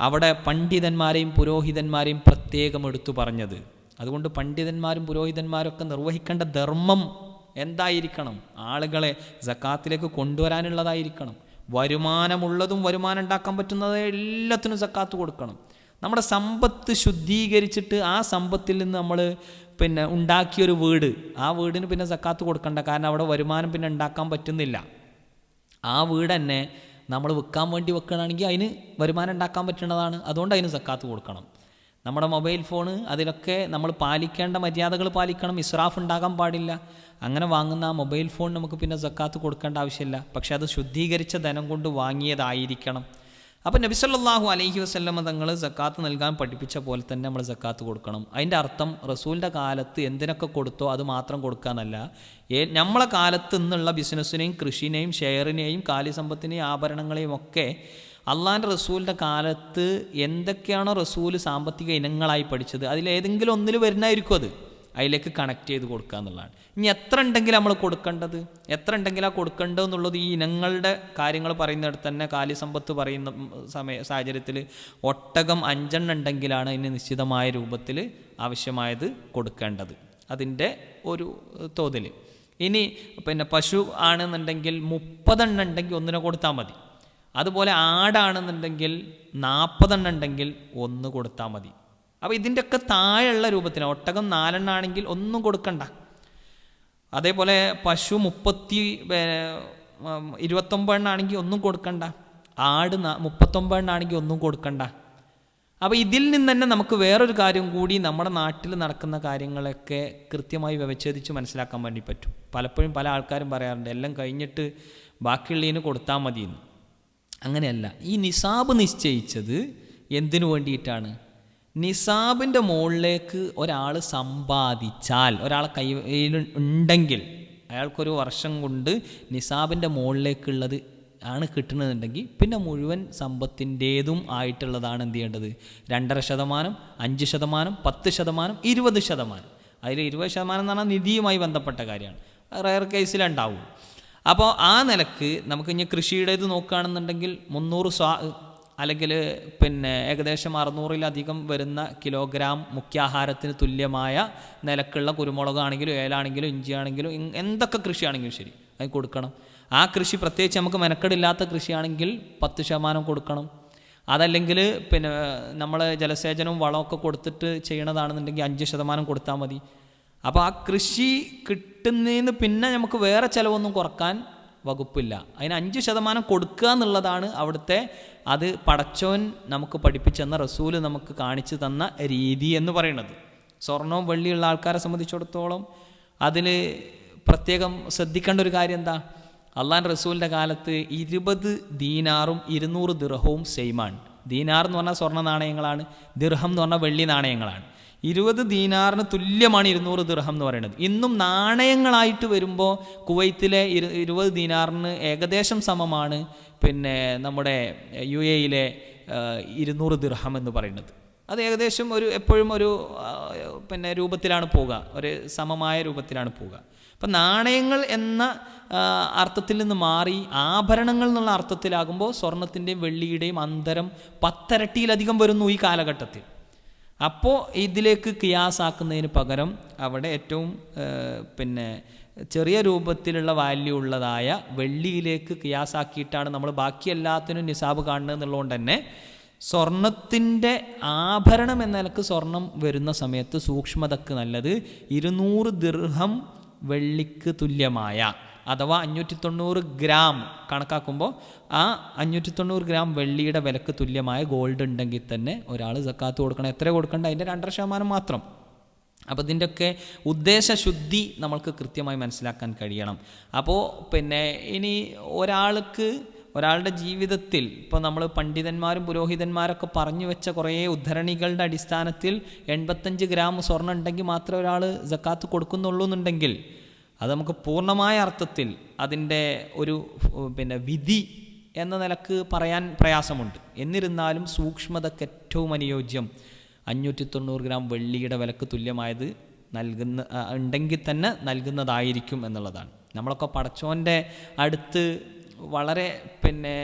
അവിടെ പണ്ഡിതന്മാരെയും പുരോഹിതന്മാരെയും പ്രത്യേകം എടുത്തു പറഞ്ഞത്. അതുകൊണ്ട് പണ്ഡിതന്മാരും പുരോഹിതന്മാരൊക്കെ നിർവഹിക്കേണ്ട ധർമ്മം എന്തായിരിക്കണം? ആളുകളെ സക്കാത്തിലേക്ക് കൊണ്ടുവരാനുള്ളതായിരിക്കണം. വരുമാനമുള്ളതും വരുമാനം ഉണ്ടാക്കാൻ പറ്റുന്നത് എല്ലാത്തിനും സക്കാത്ത് കൊടുക്കണം. നമ്മുടെ സമ്പത്ത് ശുദ്ധീകരിച്ചിട്ട് ആ സമ്പത്തിൽ നിന്ന് നമ്മൾ പിന്നെ ഉണ്ടാക്കിയൊരു വീട്. ആ വീടിന് പിന്നെ സക്കാത്ത് കൊടുക്കണ്ട. കാരണം അവിടെ വരുമാനം പിന്നെ ഉണ്ടാക്കാൻ പറ്റുന്നില്ല. ആ വീട് തന്നെ നമ്മൾ വിൽക്കാൻ വേണ്ടി വെക്കുകയാണെങ്കിൽ അതിന് വരുമാനം ഉണ്ടാക്കാൻ പറ്റുന്നതാണ് അതുകൊണ്ട് അതിന് സക്കാത്ത് കൊടുക്കണം. നമ്മുടെ മൊബൈൽ ഫോണ് അതിലൊക്കെ നമ്മൾ പാലിക്കേണ്ട മര്യാദകൾ പാലിക്കണം. ഇസ്രാഫ് ഉണ്ടാകാൻ പാടില്ല. അങ്ങനെ വാങ്ങുന്ന ആ മൊബൈൽ ഫോൺ നമുക്ക് പിന്നെ സക്കാത്ത് കൊടുക്കേണ്ട ആവശ്യമില്ല. പക്ഷേ അത് ശുദ്ധീകരിച്ച ധനം കൊണ്ട് വാങ്ങിയതായിരിക്കണം. അപ്പം നബി സല്ലല്ലാഹു അലൈഹി വസല്ലമ തങ്ങൾ സക്കാത്ത് നൽകാൻ പഠിപ്പിച്ച പോലെ തന്നെ നമ്മൾ സക്കാത്ത് കൊടുക്കണം. അതിന്റെ അർത്ഥം റസൂലിന്റെ കാലത്ത് എന്തിനൊക്കെ കൊടുത്തോ അത് മാത്രം കൊടുക്കാന്നല്ല. ഏ നമ്മളെ കാലത്ത് നിന്നുള്ള ബിസിനസ്സിനെയും കൃഷിനെയും ഷെയറിനെയും കാലിസമ്പത്തിനെയും ആഭരണങ്ങളെയും ഒക്കെ അള്ളാന്റെ റസൂലിന്റെ കാലത്ത് എന്തൊക്കെയാണോ റസൂൽ സാമ്പത്തിക ഇനങ്ങളായി പഠിച്ചത് അതിലേതെങ്കിലും ഒന്നിൽ വരുന്നതായിരിക്കും അത്. അതിലേക്ക് കണക്ട് ചെയ്ത് കൊടുക്കുക എന്നുള്ളതാണ്. ഇനി എത്ര ഉണ്ടെങ്കിൽ നമ്മൾ കൊടുക്കേണ്ടത്? എത്ര ഉണ്ടെങ്കിലാണ് കൊടുക്കേണ്ടത് എന്നുള്ളത് ഈ ഇനങ്ങളുടെ കാര്യങ്ങൾ പറയുന്നിടത്ത് തന്നെ കാലിസമ്പത്ത് പറയുന്ന സമയ സാഹചര്യത്തിൽ ഒട്ടകം അഞ്ചെണ്ണം ഉണ്ടെങ്കിലാണ് ഇനി നിശ്ചിതമായ രൂപത്തിൽ ആവശ്യമായത് കൊടുക്കേണ്ടത്. അതിന്റെ ഒരു തോതിൽ ഇനി പിന്നെ പശു ആണെന്നുണ്ടെങ്കിൽ മുപ്പതെണ്ണം ഉണ്ടെങ്കിൽ ഒന്നിനെ കൊടുത്താൽ മതി. അതുപോലെ ആടാണെന്നുണ്ടെങ്കിൽ നാൽപ്പതെണ്ണം ഉണ്ടെങ്കിൽ ഒന്ന് കൊടുത്താൽ മതി. അപ്പോൾ ഇതിന്റെയൊക്കെ താഴെയുള്ള രൂപത്തിൽ ഒട്ടകം നാലെണ്ണാണെങ്കിൽ ഒന്നും കൊടുക്കണ്ട. അതേപോലെ പശു മുപ്പത്തി ഇരുപത്തൊമ്പതെണ്ണാണെങ്കിൽ ഒന്നും കൊടുക്കണ്ട. ആട് മുപ്പത്തൊമ്പതെണ്ണാണെങ്കിൽ ഒന്നും കൊടുക്കണ്ട. അപ്പോൾ ഇതിൽ നിന്ന് തന്നെ നമുക്ക് വേറൊരു കാര്യം കൂടി നമ്മുടെ നാട്ടിൽ നടക്കുന്ന കാര്യങ്ങളൊക്കെ കൃത്യമായി വ്യവച്ഛേദിച്ച് മനസ്സിലാക്കാൻ വേണ്ടി പറ്റും. പലപ്പോഴും പല ആൾക്കാരും പറയാറുണ്ട് എല്ലാം കഴിഞ്ഞിട്ട് ബാക്കിയുള്ളതിന് കൊടുത്താൽ മതിയെന്ന്. അങ്ങനെയല്ല. ഈ നിസാബ് നിശ്ചയിച്ചത് എന്തിനു വേണ്ടിയിട്ടാണ്? നിസാബിന്റെ മുകളിലേക്ക് ഒരാൾ സമ്പാദിച്ചാൽ ഒരാൾ കയ്യിൽ ഉണ്ടെങ്കിൽ അയാൾക്കൊരു വർഷം കൊണ്ട് നിസാബിന്റെ മുകളിലേക്കുള്ളത് ആണ് കിട്ടുന്നതെന്നുണ്ടെങ്കിൽ പിന്നെ മുഴുവൻ സമ്പത്തിന്റേതും ആയിട്ടുള്ളതാണ് എന്ത് ചെയ്യേണ്ടത്? രണ്ടര ശതമാനം അഞ്ച് ശതമാനം പത്ത് ശതമാനം ഇരുപത് ശതമാനം. അതിൽ ഇരുപത് ശതമാനം എന്ന് പറഞ്ഞാൽ നിധിയുമായി ബന്ധപ്പെട്ട കാര്യമാണ്. റയർ കേസിലുണ്ടാവും അപ്പോൾ ആ നിലയ്ക്ക് നമുക്ക് ഇനി കൃഷിയുടേത് നോക്കുകയാണെന്നുണ്ടെങ്കിൽ മുന്നൂറ് സ്വാ അല്ലെങ്കിൽ പിന്നെ ഏകദേശം അറുന്നൂറിലധികം വരുന്ന കിലോഗ്രാം മുഖ്യാഹാരത്തിന് തുല്യമായ നിലക്കുള്ള കുരുമുളകാണെങ്കിലും ഏലാണെങ്കിലും ഇഞ്ചിയാണെങ്കിലും എന്തൊക്കെ കൃഷിയാണെങ്കിലും ശരി അത് കൊടുക്കണം. ആ കൃഷി പ്രത്യേകിച്ച് നമുക്ക് മെനക്കെടില്ലാത്ത കൃഷിയാണെങ്കിൽ പത്ത് ശതമാനം കൊടുക്കണം. അതല്ലെങ്കിൽ പിന്നെ നമ്മൾ ജലസേചനവും വളമൊക്കെ കൊടുത്തിട്ട് ചെയ്യണതാണെന്നുണ്ടെങ്കിൽ അഞ്ച് ശതമാനം കൊടുത്താൽ മതി. അപ്പോൾ ആ കൃഷി കിട്ടുന്നതിന് പിന്നെ നമുക്ക് വേറെ ചിലവൊന്നും കുറയ്ക്കാൻ വകുപ്പില്ല. അതിന് അഞ്ച് ശതമാനം കൊടുക്കുക എന്നുള്ളതാണ് അവിടുത്തെ അത് പടച്ചോൻ നമുക്ക് പഠിപ്പിച്ചെന്ന റസൂൽ നമുക്ക് കാണിച്ചു തന്ന രീതി എന്ന് പറയുന്നത്. സ്വർണവും വെള്ളിയുള്ള ആൾക്കാരെ സംബന്ധിച്ചിടത്തോളം അതിൽ പ്രത്യേകം ശ്രദ്ധിക്കേണ്ട ഒരു കാര്യം എന്താ? അള്ളാൻ റസൂലിന്റെ കാലത്ത് ഇരുപത് ദീനാറും ഇരുന്നൂറ് ദിർഹവും സെയിമാണ് ദീനാർ എന്ന് പറഞ്ഞാൽ സ്വർണ നാണയങ്ങളാണ് ദിർഹം എന്ന് പറഞ്ഞാൽ വെള്ളി നാണയങ്ങളാണ്. ഇരുപത് ദീനാറിന് തുല്യമാണ് ഇരുന്നൂറ് ദിർഹം എന്ന് പറയുന്നത്. ഇന്നും നാണയങ്ങളായിട്ട് വരുമ്പോൾ കുവൈത്തിലെ ഇരു ഇരുപത് ദീനാറിന് ഏകദേശം സമമാണ്. പിന്നെ നമ്മുടെ യു എയിലെ ഇരുന്നൂറ് ദിർഹം എന്ന് പറയുന്നത്. അത് ഏകദേശം ഒരു എപ്പോഴും ഒരു പിന്നെ രൂപത്തിലാണ് പോവുക. ഒരു സമമായ രൂപത്തിലാണ് പോവുക. അപ്പം നാണയങ്ങൾ എന്ന അർത്ഥത്തിൽ നിന്ന് മാറി ആഭരണങ്ങൾ എന്നുള്ള അർത്ഥത്തിലാകുമ്പോൾ സ്വർണത്തിന്റെയും വെള്ളിയുടെയും അന്തരം പത്തരട്ടിയിലധികം വരുന്നു ഈ കാലഘട്ടത്തിൽ. അപ്പോൾ ഇതിലേക്ക് കിയാസാക്കുന്നതിന് പകരം അവിടെ ഏറ്റവും പിന്നെ ചെറിയ രൂപത്തിലുള്ള വാല്യൂ ഉള്ളതായ വെള്ളിയിലേക്ക് കിയാസാക്കിയിട്ടാണ് നമ്മൾ ബാക്കി എല്ലാത്തിനും നിസാബ് കാണുന്നത് എന്നുള്ളതുകൊണ്ട് തന്നെ സ്വർണത്തിന്റെ ആഭരണം എന്ന നിലയ്ക്ക് സ്വർണം വരുന്ന സമയത്ത് സൂക്ഷ്മതക്ക് നല്ലത് ഇരുന്നൂറ് ദീർഘം വെള്ളിക്ക് തുല്യമായ അഥവാ അഞ്ഞൂറ്റി തൊണ്ണൂറ് ഗ്രാം കണക്കാക്കുമ്പോൾ ആ അഞ്ഞൂറ്റി തൊണ്ണൂറ് ഗ്രാം വെള്ളിയുടെ വിലക്ക് തുല്യമായ ഗോൾഡ് ഉണ്ടെങ്കിൽ തന്നെ ഒരാൾ സക്കാത്ത് കൊടുക്കണം. എത്ര കൊടുക്കേണ്ട? അതിന്റെ രണ്ടര ശതമാനം മാത്രം. അപ്പോൾ ഇതിന്റെയൊക്കെ ഉദ്ദേശശുദ്ധി നമ്മൾക്ക് കൃത്യമായി മനസ്സിലാക്കാൻ കഴിയണം. അപ്പോൾ പിന്നെ ഇനി ഒരാൾക്ക് ഒരാളുടെ ജീവിതത്തിൽ ഇപ്പോൾ നമ്മൾ പണ്ഡിതന്മാരും പുരോഹിതന്മാരൊക്കെ പറഞ്ഞു വെച്ച കുറേ ഉദ്ധരണികളുടെ അടിസ്ഥാനത്തിൽ എൺപത്തഞ്ച് ഗ്രാം സ്വർണം ഉണ്ടെങ്കിൽ മാത്രമേ ഒരാൾ ജക്കാത്ത് കൊടുക്കുന്നുള്ളൂ എന്നുണ്ടെങ്കിൽ അത് നമുക്ക് പൂർണമായ അർത്ഥത്തിൽ അതിന്റെ ഒരു പിന്നെ വിധി എന്ന നിലയ്ക്ക് പറയാൻ പ്രയാസമുണ്ട്. എന്നിരുന്നാലും സൂക്ഷ്മതയ്ക്ക് ഏറ്റവും അനുയോജ്യം അഞ്ഞൂറ്റി തൊണ്ണൂറ് ഗ്രാം വെള്ളിയുടെ വിലക്ക് തുല്യമായത് നൽകുന്ന ഉണ്ടെങ്കിൽ തന്നെ നൽകുന്നതായിരിക്കും എന്നുള്ളതാണ്. നമ്മളൊക്കെ പടച്ചോന്റെ അടുത്ത് വളരെ പിന്നെ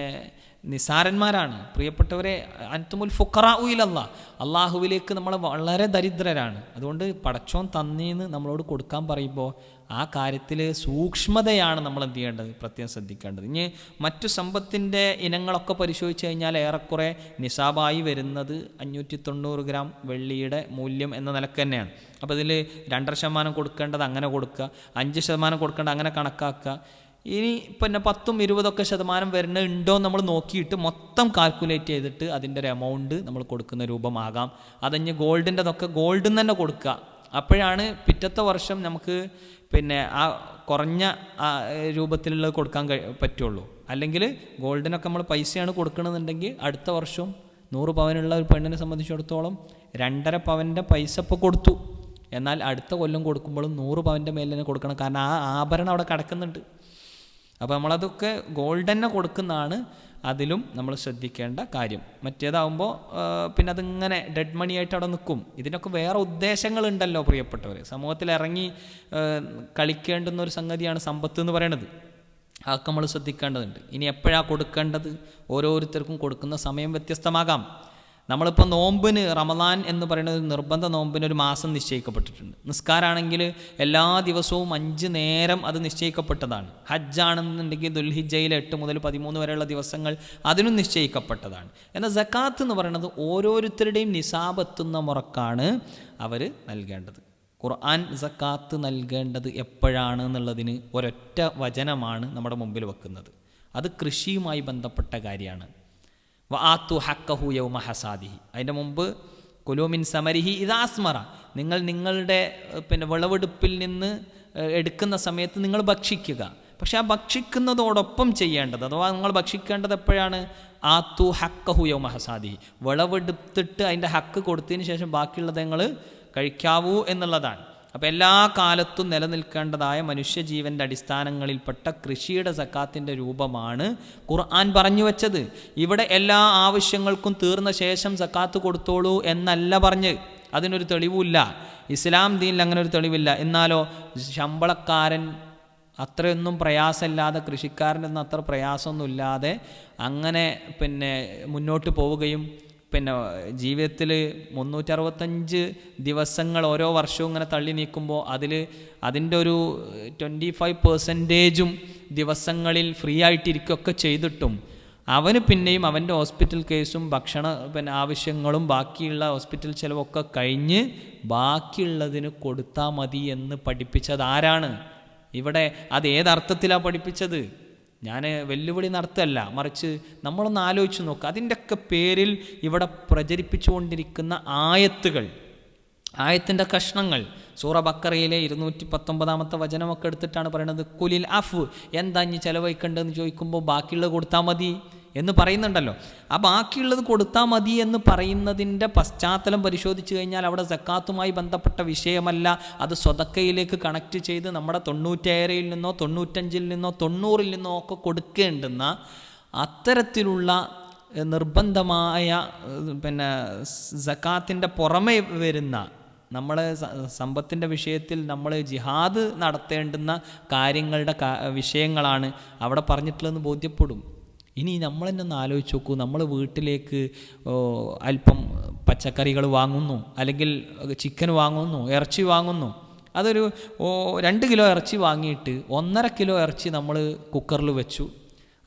നിസാരന്മാരാണ്. പ്രിയപ്പെട്ടവരെ അൻതുമുൽ ഫുക്കറാ ഉയിലല്ല അള്ളാഹുവിലേക്ക് നമ്മൾ വളരെ ദരിദ്രരാണ്. അതുകൊണ്ട് പടച്ചോൻ തന്നീന്ന് നമ്മളോട് കൊടുക്കാൻ പറയുമ്പോൾ ആ കാര്യത്തിൽ സൂക്ഷ്മതയാണ് നമ്മൾ എന്ത് ചെയ്യേണ്ടത് പ്രത്യേകം ശ്രദ്ധിക്കേണ്ടത്. ഇനി മറ്റു സമ്പത്തിന്റെ ഇനങ്ങളൊക്കെ പരിശോധിച്ച് കഴിഞ്ഞാൽ ഏറെക്കുറെ നിസാബായി വരുന്നത് അഞ്ഞൂറ്റി തൊണ്ണൂറ് ഗ്രാം വെള്ളിയുടെ മൂല്യം എന്ന നിലയ്ക്ക് തന്നെയാണ്. അപ്പോൾ ഇതിൽ രണ്ടര ശതമാനം കൊടുക്കേണ്ടത് അങ്ങനെ കൊടുക്കുക. അഞ്ച് ശതമാനം കൊടുക്കേണ്ടത് അങ്ങനെ കണക്കാക്കുക. ഇനി പിന്നെ പത്തും ഇരുപതൊക്കെ ശതമാനം വരുന്ന ഉണ്ടോ നമ്മൾ നോക്കിയിട്ട് മൊത്തം കാൽക്കുലേറ്റ് ചെയ്തിട്ട് അതിന്റെ ഒരു എമൗണ്ട് നമ്മൾ കൊടുക്കുന്ന രൂപമാകാം. അതഞ്ഞ് ഗോൾഡിന്റെതൊക്കെ ഗോൾഡിൽ തന്നെ കൊടുക്കുക. അപ്പോഴാണ് പിറ്റത്തെ വർഷം നമുക്ക് പിന്നെ ആ കുറഞ്ഞ രൂപത്തിലുള്ളത് കൊടുക്കാൻ കഴി പറ്റുള്ളൂ. അല്ലെങ്കിൽ ഗോൾഡിനൊക്കെ നമ്മൾ പൈസയാണ് കൊടുക്കണമെന്നുണ്ടെങ്കിൽ അടുത്ത വർഷം നൂറ് പവനുള്ള ഒരു പെണ്ണിനെ സംബന്ധിച്ചിടത്തോളം രണ്ടര പവന്റെ പൈസ ഇപ്പോൾ കൊടുത്തു. എന്നാൽ അടുത്ത കൊല്ലം കൊടുക്കുമ്പോഴും നൂറ് പവന്റെ മേലെ തന്നെ കൊടുക്കണം. കാരണം ആ ആഭരണം അവിടെ കിടക്കുന്നുണ്ട്. അപ്പോൾ നമ്മളതൊക്കെ ഗോൾഡ് തന്നെ കൊടുക്കുന്നതാണ് അതിലും നമ്മൾ ശ്രദ്ധിക്കേണ്ട കാര്യം. മറ്റേതാവുമ്പോൾ പിന്നെ അതിങ്ങനെ ഡെഡ് മണി ആയിട്ട് അവിടെ നിൽക്കും ഇതിനൊക്കെ വേറെ ഉദ്ദേശങ്ങളുണ്ടല്ലോ പ്രിയപ്പെട്ടവർ സമൂഹത്തിൽ ഇറങ്ങി കളിക്കേണ്ടുന്ന ഒരു സംഗതിയാണ് സമ്പത്ത് എന്ന് പറയുന്നത് അതൊക്കെ നമ്മൾ ശ്രദ്ധിക്കേണ്ടതുണ്ട്. ഇനി എപ്പോഴാണ് കൊടുക്കേണ്ടത്? ഓരോരുത്തർക്കും കൊടുക്കുന്ന സമയം വ്യത്യസ്തമാകാം. നമ്മളിപ്പോൾ നോമ്പിന് റമദാൻ എന്ന് പറയുന്നത് ഒരു നിർബന്ധ നോമ്പിന് ഒരു മാസം നിശ്ചയിക്കപ്പെട്ടിട്ടുണ്ട്. നിസ്കാരാണെങ്കിൽ എല്ലാ ദിവസവും അഞ്ച് നേരം അത് നിശ്ചയിക്കപ്പെട്ടതാണ്. ഹജ്ജാണെന്നുണ്ടെങ്കിൽ ദുൽഹിജയിൽ എട്ട് മുതൽ പതിമൂന്ന് വരെയുള്ള ദിവസങ്ങൾ അതിനും നിശ്ചയിക്കപ്പെട്ടതാണ്. എന്നാൽ ജക്കാത്ത് എന്ന് പറയുന്നത് ഓരോരുത്തരുടെയും നിസാബ് എത്തുന്ന മുറക്കാണ് അവർ നൽകേണ്ടത്. ഖുർആൻ ജക്കാത്ത് നൽകേണ്ടത് എപ്പോഴാണ് എന്നുള്ളതിന് ഒരൊറ്റ വചനമാണ് നമ്മുടെ മുമ്പിൽ വെക്കുന്നത്. അത് കൃഷിയുമായി ബന്ധപ്പെട്ട കാര്യമാണ്. വാത്തു ഹക്കഹു യൗമ ഹസാദിഹി. അതിന്റെ മുമ്പ് കുലൂമിൻ സമരിഹി ഇത് ആസ്മറ നിങ്ങൾ നിങ്ങളുടെ പിന്നെ വിളവെടുപ്പിൽ നിന്ന് എടുക്കുന്ന സമയത്ത് നിങ്ങൾ ഭക്ഷിക്കുക. പക്ഷെ ആ ഭക്ഷിക്കുന്നതോടൊപ്പം ചെയ്യേണ്ടത് അഥവാ നിങ്ങൾ ഭക്ഷിക്കേണ്ടത് എപ്പോഴാണ്? ആത്തു ഹക്കഹു യൗമ ഹസാദിഹി. വിളവെടുത്തിട്ട് അതിന്റെ ഹക്ക് കൊടുത്തതിന് ശേഷം ബാക്കിയുള്ളത് നിങ്ങൾ കഴിക്കാവൂ എന്നുള്ളതാണ്. അപ്പോൾ എല്ലാ കാലത്തും നിലനിൽക്കേണ്ടതായ മനുഷ്യജീവന്റെ അടിസ്ഥാനങ്ങളിൽപ്പെട്ട കൃഷിയുടെ സക്കാത്തിന്റെ രൂപമാണ് ഖുർആൻ പറഞ്ഞു വച്ചത്. ഇവിടെ എല്ലാ ആവശ്യങ്ങൾക്കും തീർന്ന ശേഷം സക്കാത്ത് കൊടുത്തോളൂ എന്നല്ല പറഞ്ഞ്. അതിനൊരു തെളിവുമില്ല. ഇസ്ലാം ദീനിൽ അങ്ങനെ ഒരു തെളിവില്ല. എന്നാലോ ശമ്പളക്കാരൻ അത്രയൊന്നും പ്രയാസമില്ലാതെ കൃഷിക്കാരനൊന്നും അത്ര പ്രയാസമൊന്നുമില്ലാതെ അങ്ങനെ പിന്നെ മുന്നോട്ട് പോവുകയും പിന്നെ ജീവിതത്തിൽ മുന്നൂറ്ററുപത്തഞ്ച് ദിവസങ്ങൾ ഓരോ വർഷവും ഇങ്ങനെ തള്ളി നീക്കുമ്പോൾ അതിൽ അതിന്റെ ഒരു ട്വന്റി ഫൈവ് പെർസെന്റേജും ദിവസങ്ങളിൽ ഫ്രീ ആയിട്ടിരിക്കുകയൊക്കെ ചെയ്തിട്ടും. അവന് പിന്നെയും അവന്റെ ഹോസ്പിറ്റൽ കേസും ഭക്ഷണ പിന്നെ ആവശ്യങ്ങളും ബാക്കിയുള്ള ഹോസ്പിറ്റൽ ചിലവൊക്കെ കഴിഞ്ഞ് ബാക്കിയുള്ളതിന് കൊടുത്താൽ മതി എന്ന് പഠിപ്പിച്ചത് ആരാണ്? ഇവിടെ അത് ഏതർത്ഥത്തിലാണ് പഠിപ്പിച്ചത്? ഞാൻ വെല്ലുവിളി നടത്തല്ല മറിച്ച് നമ്മളൊന്ന് ആലോചിച്ച് നോക്കുക അതിന്റെയൊക്കെ പേരിൽ ഇവിടെ പ്രചരിപ്പിച്ചുകൊണ്ടിരിക്കുന്ന ആയത്തുകൾ ആയത്തിന്റെ കഷ്ണങ്ങൾ. സൂറ ബക്കറയിലെ ഇരുന്നൂറ്റി പത്തൊമ്പതാമത്തെ വചനമൊക്കെ എടുത്തിട്ടാണ് പറയുന്നത് കുലിൽ അഫ് എന്താ ഇനി ചിലവഴിക്കേണ്ടതെന്ന് ചോദിക്കുമ്പോൾ ബാക്കിയുള്ളത് കൊടുത്താൽ മതി. എന്ന് പറയുന്നുണ്ടല്ലോ. ആ ബാക്കിയുള്ളത് കൊടുത്താൽ മതി എന്ന് പറയുന്നതിന്റെ പശ്ചാത്തലം പരിശോധിച്ച് കഴിഞ്ഞാൽ അവിടെ സക്കാത്തുമായി ബന്ധപ്പെട്ട വിഷയമല്ല. അത് സ്വതക്കയിലേക്ക് കണക്ട് ചെയ്ത് നമ്മുടെ തൊണ്ണൂറ്റേഴരയിൽ നിന്നോ തൊണ്ണൂറ്റഞ്ചിൽ നിന്നോ തൊണ്ണൂറിൽ നിന്നോ ഒക്കെ കൊടുക്കേണ്ടുന്ന അത്തരത്തിലുള്ള നിർബന്ധമായ പിന്നെ സക്കാത്തിന്റെ പുറമെ വരുന്ന നമ്മൾ സമ്പത്തിന്റെ വിഷയത്തിൽ നമ്മൾ ജിഹാദ് നടത്തേണ്ടുന്ന കാര്യങ്ങളുടെ വിഷയങ്ങളാണ് അവിടെ പറഞ്ഞിട്ടുള്ളതെന്ന് ബോധ്യപ്പെടും. ഇനി നമ്മൾ തന്നെ ഒന്ന് ആലോചിച്ച് നോക്കൂ. നമ്മൾ വീട്ടിലേക്ക് അല്പം പച്ചക്കറികൾ വാങ്ങുന്നു അല്ലെങ്കിൽ ചിക്കൻ വാങ്ങുന്നു ഇറച്ചി വാങ്ങുന്നു. അതൊരു രണ്ട് കിലോ ഇറച്ചി വാങ്ങിയിട്ട് ഒന്നര കിലോ ഇറച്ചി നമ്മൾ കുക്കറിൽ വെച്ചു.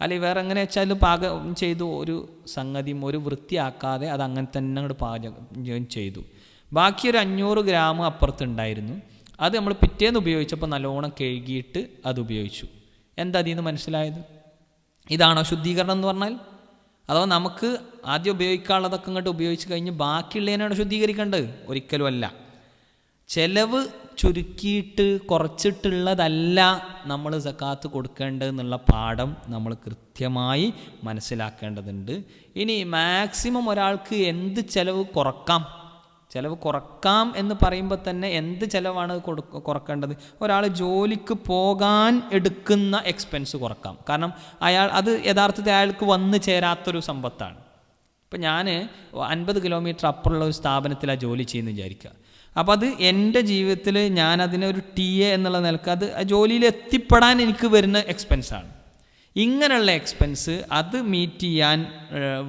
അല്ലെങ്കിൽ വേറെ എങ്ങനെ വെച്ചാൽ പാകം ചെയ്തു ഒരു സംഗതിയും ഒരു വൃത്തിയാക്കാതെ അത് അങ്ങനെ തന്നെ അങ്ങോട്ട് പാചകം ചെയ്തു. ബാക്കി ഒരു അഞ്ഞൂറ് ഗ്രാം അപ്പുറത്തുണ്ടായിരുന്നു. അത് നമ്മൾ പിറ്റേന്ന് ഉപയോഗിച്ചപ്പോൾ നല്ലോണം കഴുകിയിട്ട് അത് ഉപയോഗിച്ചു. എന്താ അതിൽ നിന്ന് മനസ്സിലായത്? ഇതാണോ ശുദ്ധീകരണം എന്ന് പറഞ്ഞാൽ? അഥവാ നമുക്ക് ആദ്യം ഉപയോഗിക്കാനുള്ളതൊക്കെ ഇങ്ങോട്ട് ഉപയോഗിച്ച് കഴിഞ്ഞ് ബാക്കിയുള്ളതിനാണ് ശുദ്ധീകരിക്കേണ്ടത്? ഒരിക്കലും അല്ല. ചെലവ് ചുരുക്കിയിട്ട് കുറച്ചിട്ടുള്ളതല്ല നമ്മൾ സക്കാത്ത് കൊടുക്കേണ്ടത് എന്നുള്ള പാഠം നമ്മൾ കൃത്യമായി മനസ്സിലാക്കേണ്ടതുണ്ട്. ഇനി മാക്സിമം ഒരാൾക്ക് എന്ത് ചെലവ് കുറക്കാം? ചിലവ് കുറക്കാം എന്ന് പറയുമ്പോൾ തന്നെ എന്ത് ചിലവാണ് കുറക്കേണ്ടത്? ഒരാൾ ജോലിക്ക് പോകാൻ എടുക്കുന്ന എക്സ്പെൻസ് കുറക്കാം. കാരണം അയാൾ അത് യഥാർത്ഥത്തിൽ അയാൾക്ക് വന്നു ചേരാത്തൊരു സമ്പത്താണ്. ഇപ്പം ഞാൻ അൻപത് കിലോമീറ്റർ അപ്പുറമുള്ള ഒരു സ്ഥാപനത്തിലാണ് ജോലി ചെയ്യുന്നത് വിചാരിക്കുക. അപ്പോൾ അത് എന്റെ ജീവിതത്തിൽ ഞാൻ അതിനൊരു ടി എ എന്നുള്ള നിലയ്ക്ക് അത് ജോലിയിൽ എത്തിപ്പെടാൻ എനിക്ക് വരുന്ന എക്സ്പെൻസാണ് ഇങ്ങനെയുള്ള എക്സ്പെൻസ് അത് മീറ്റ് ചെയ്യാൻ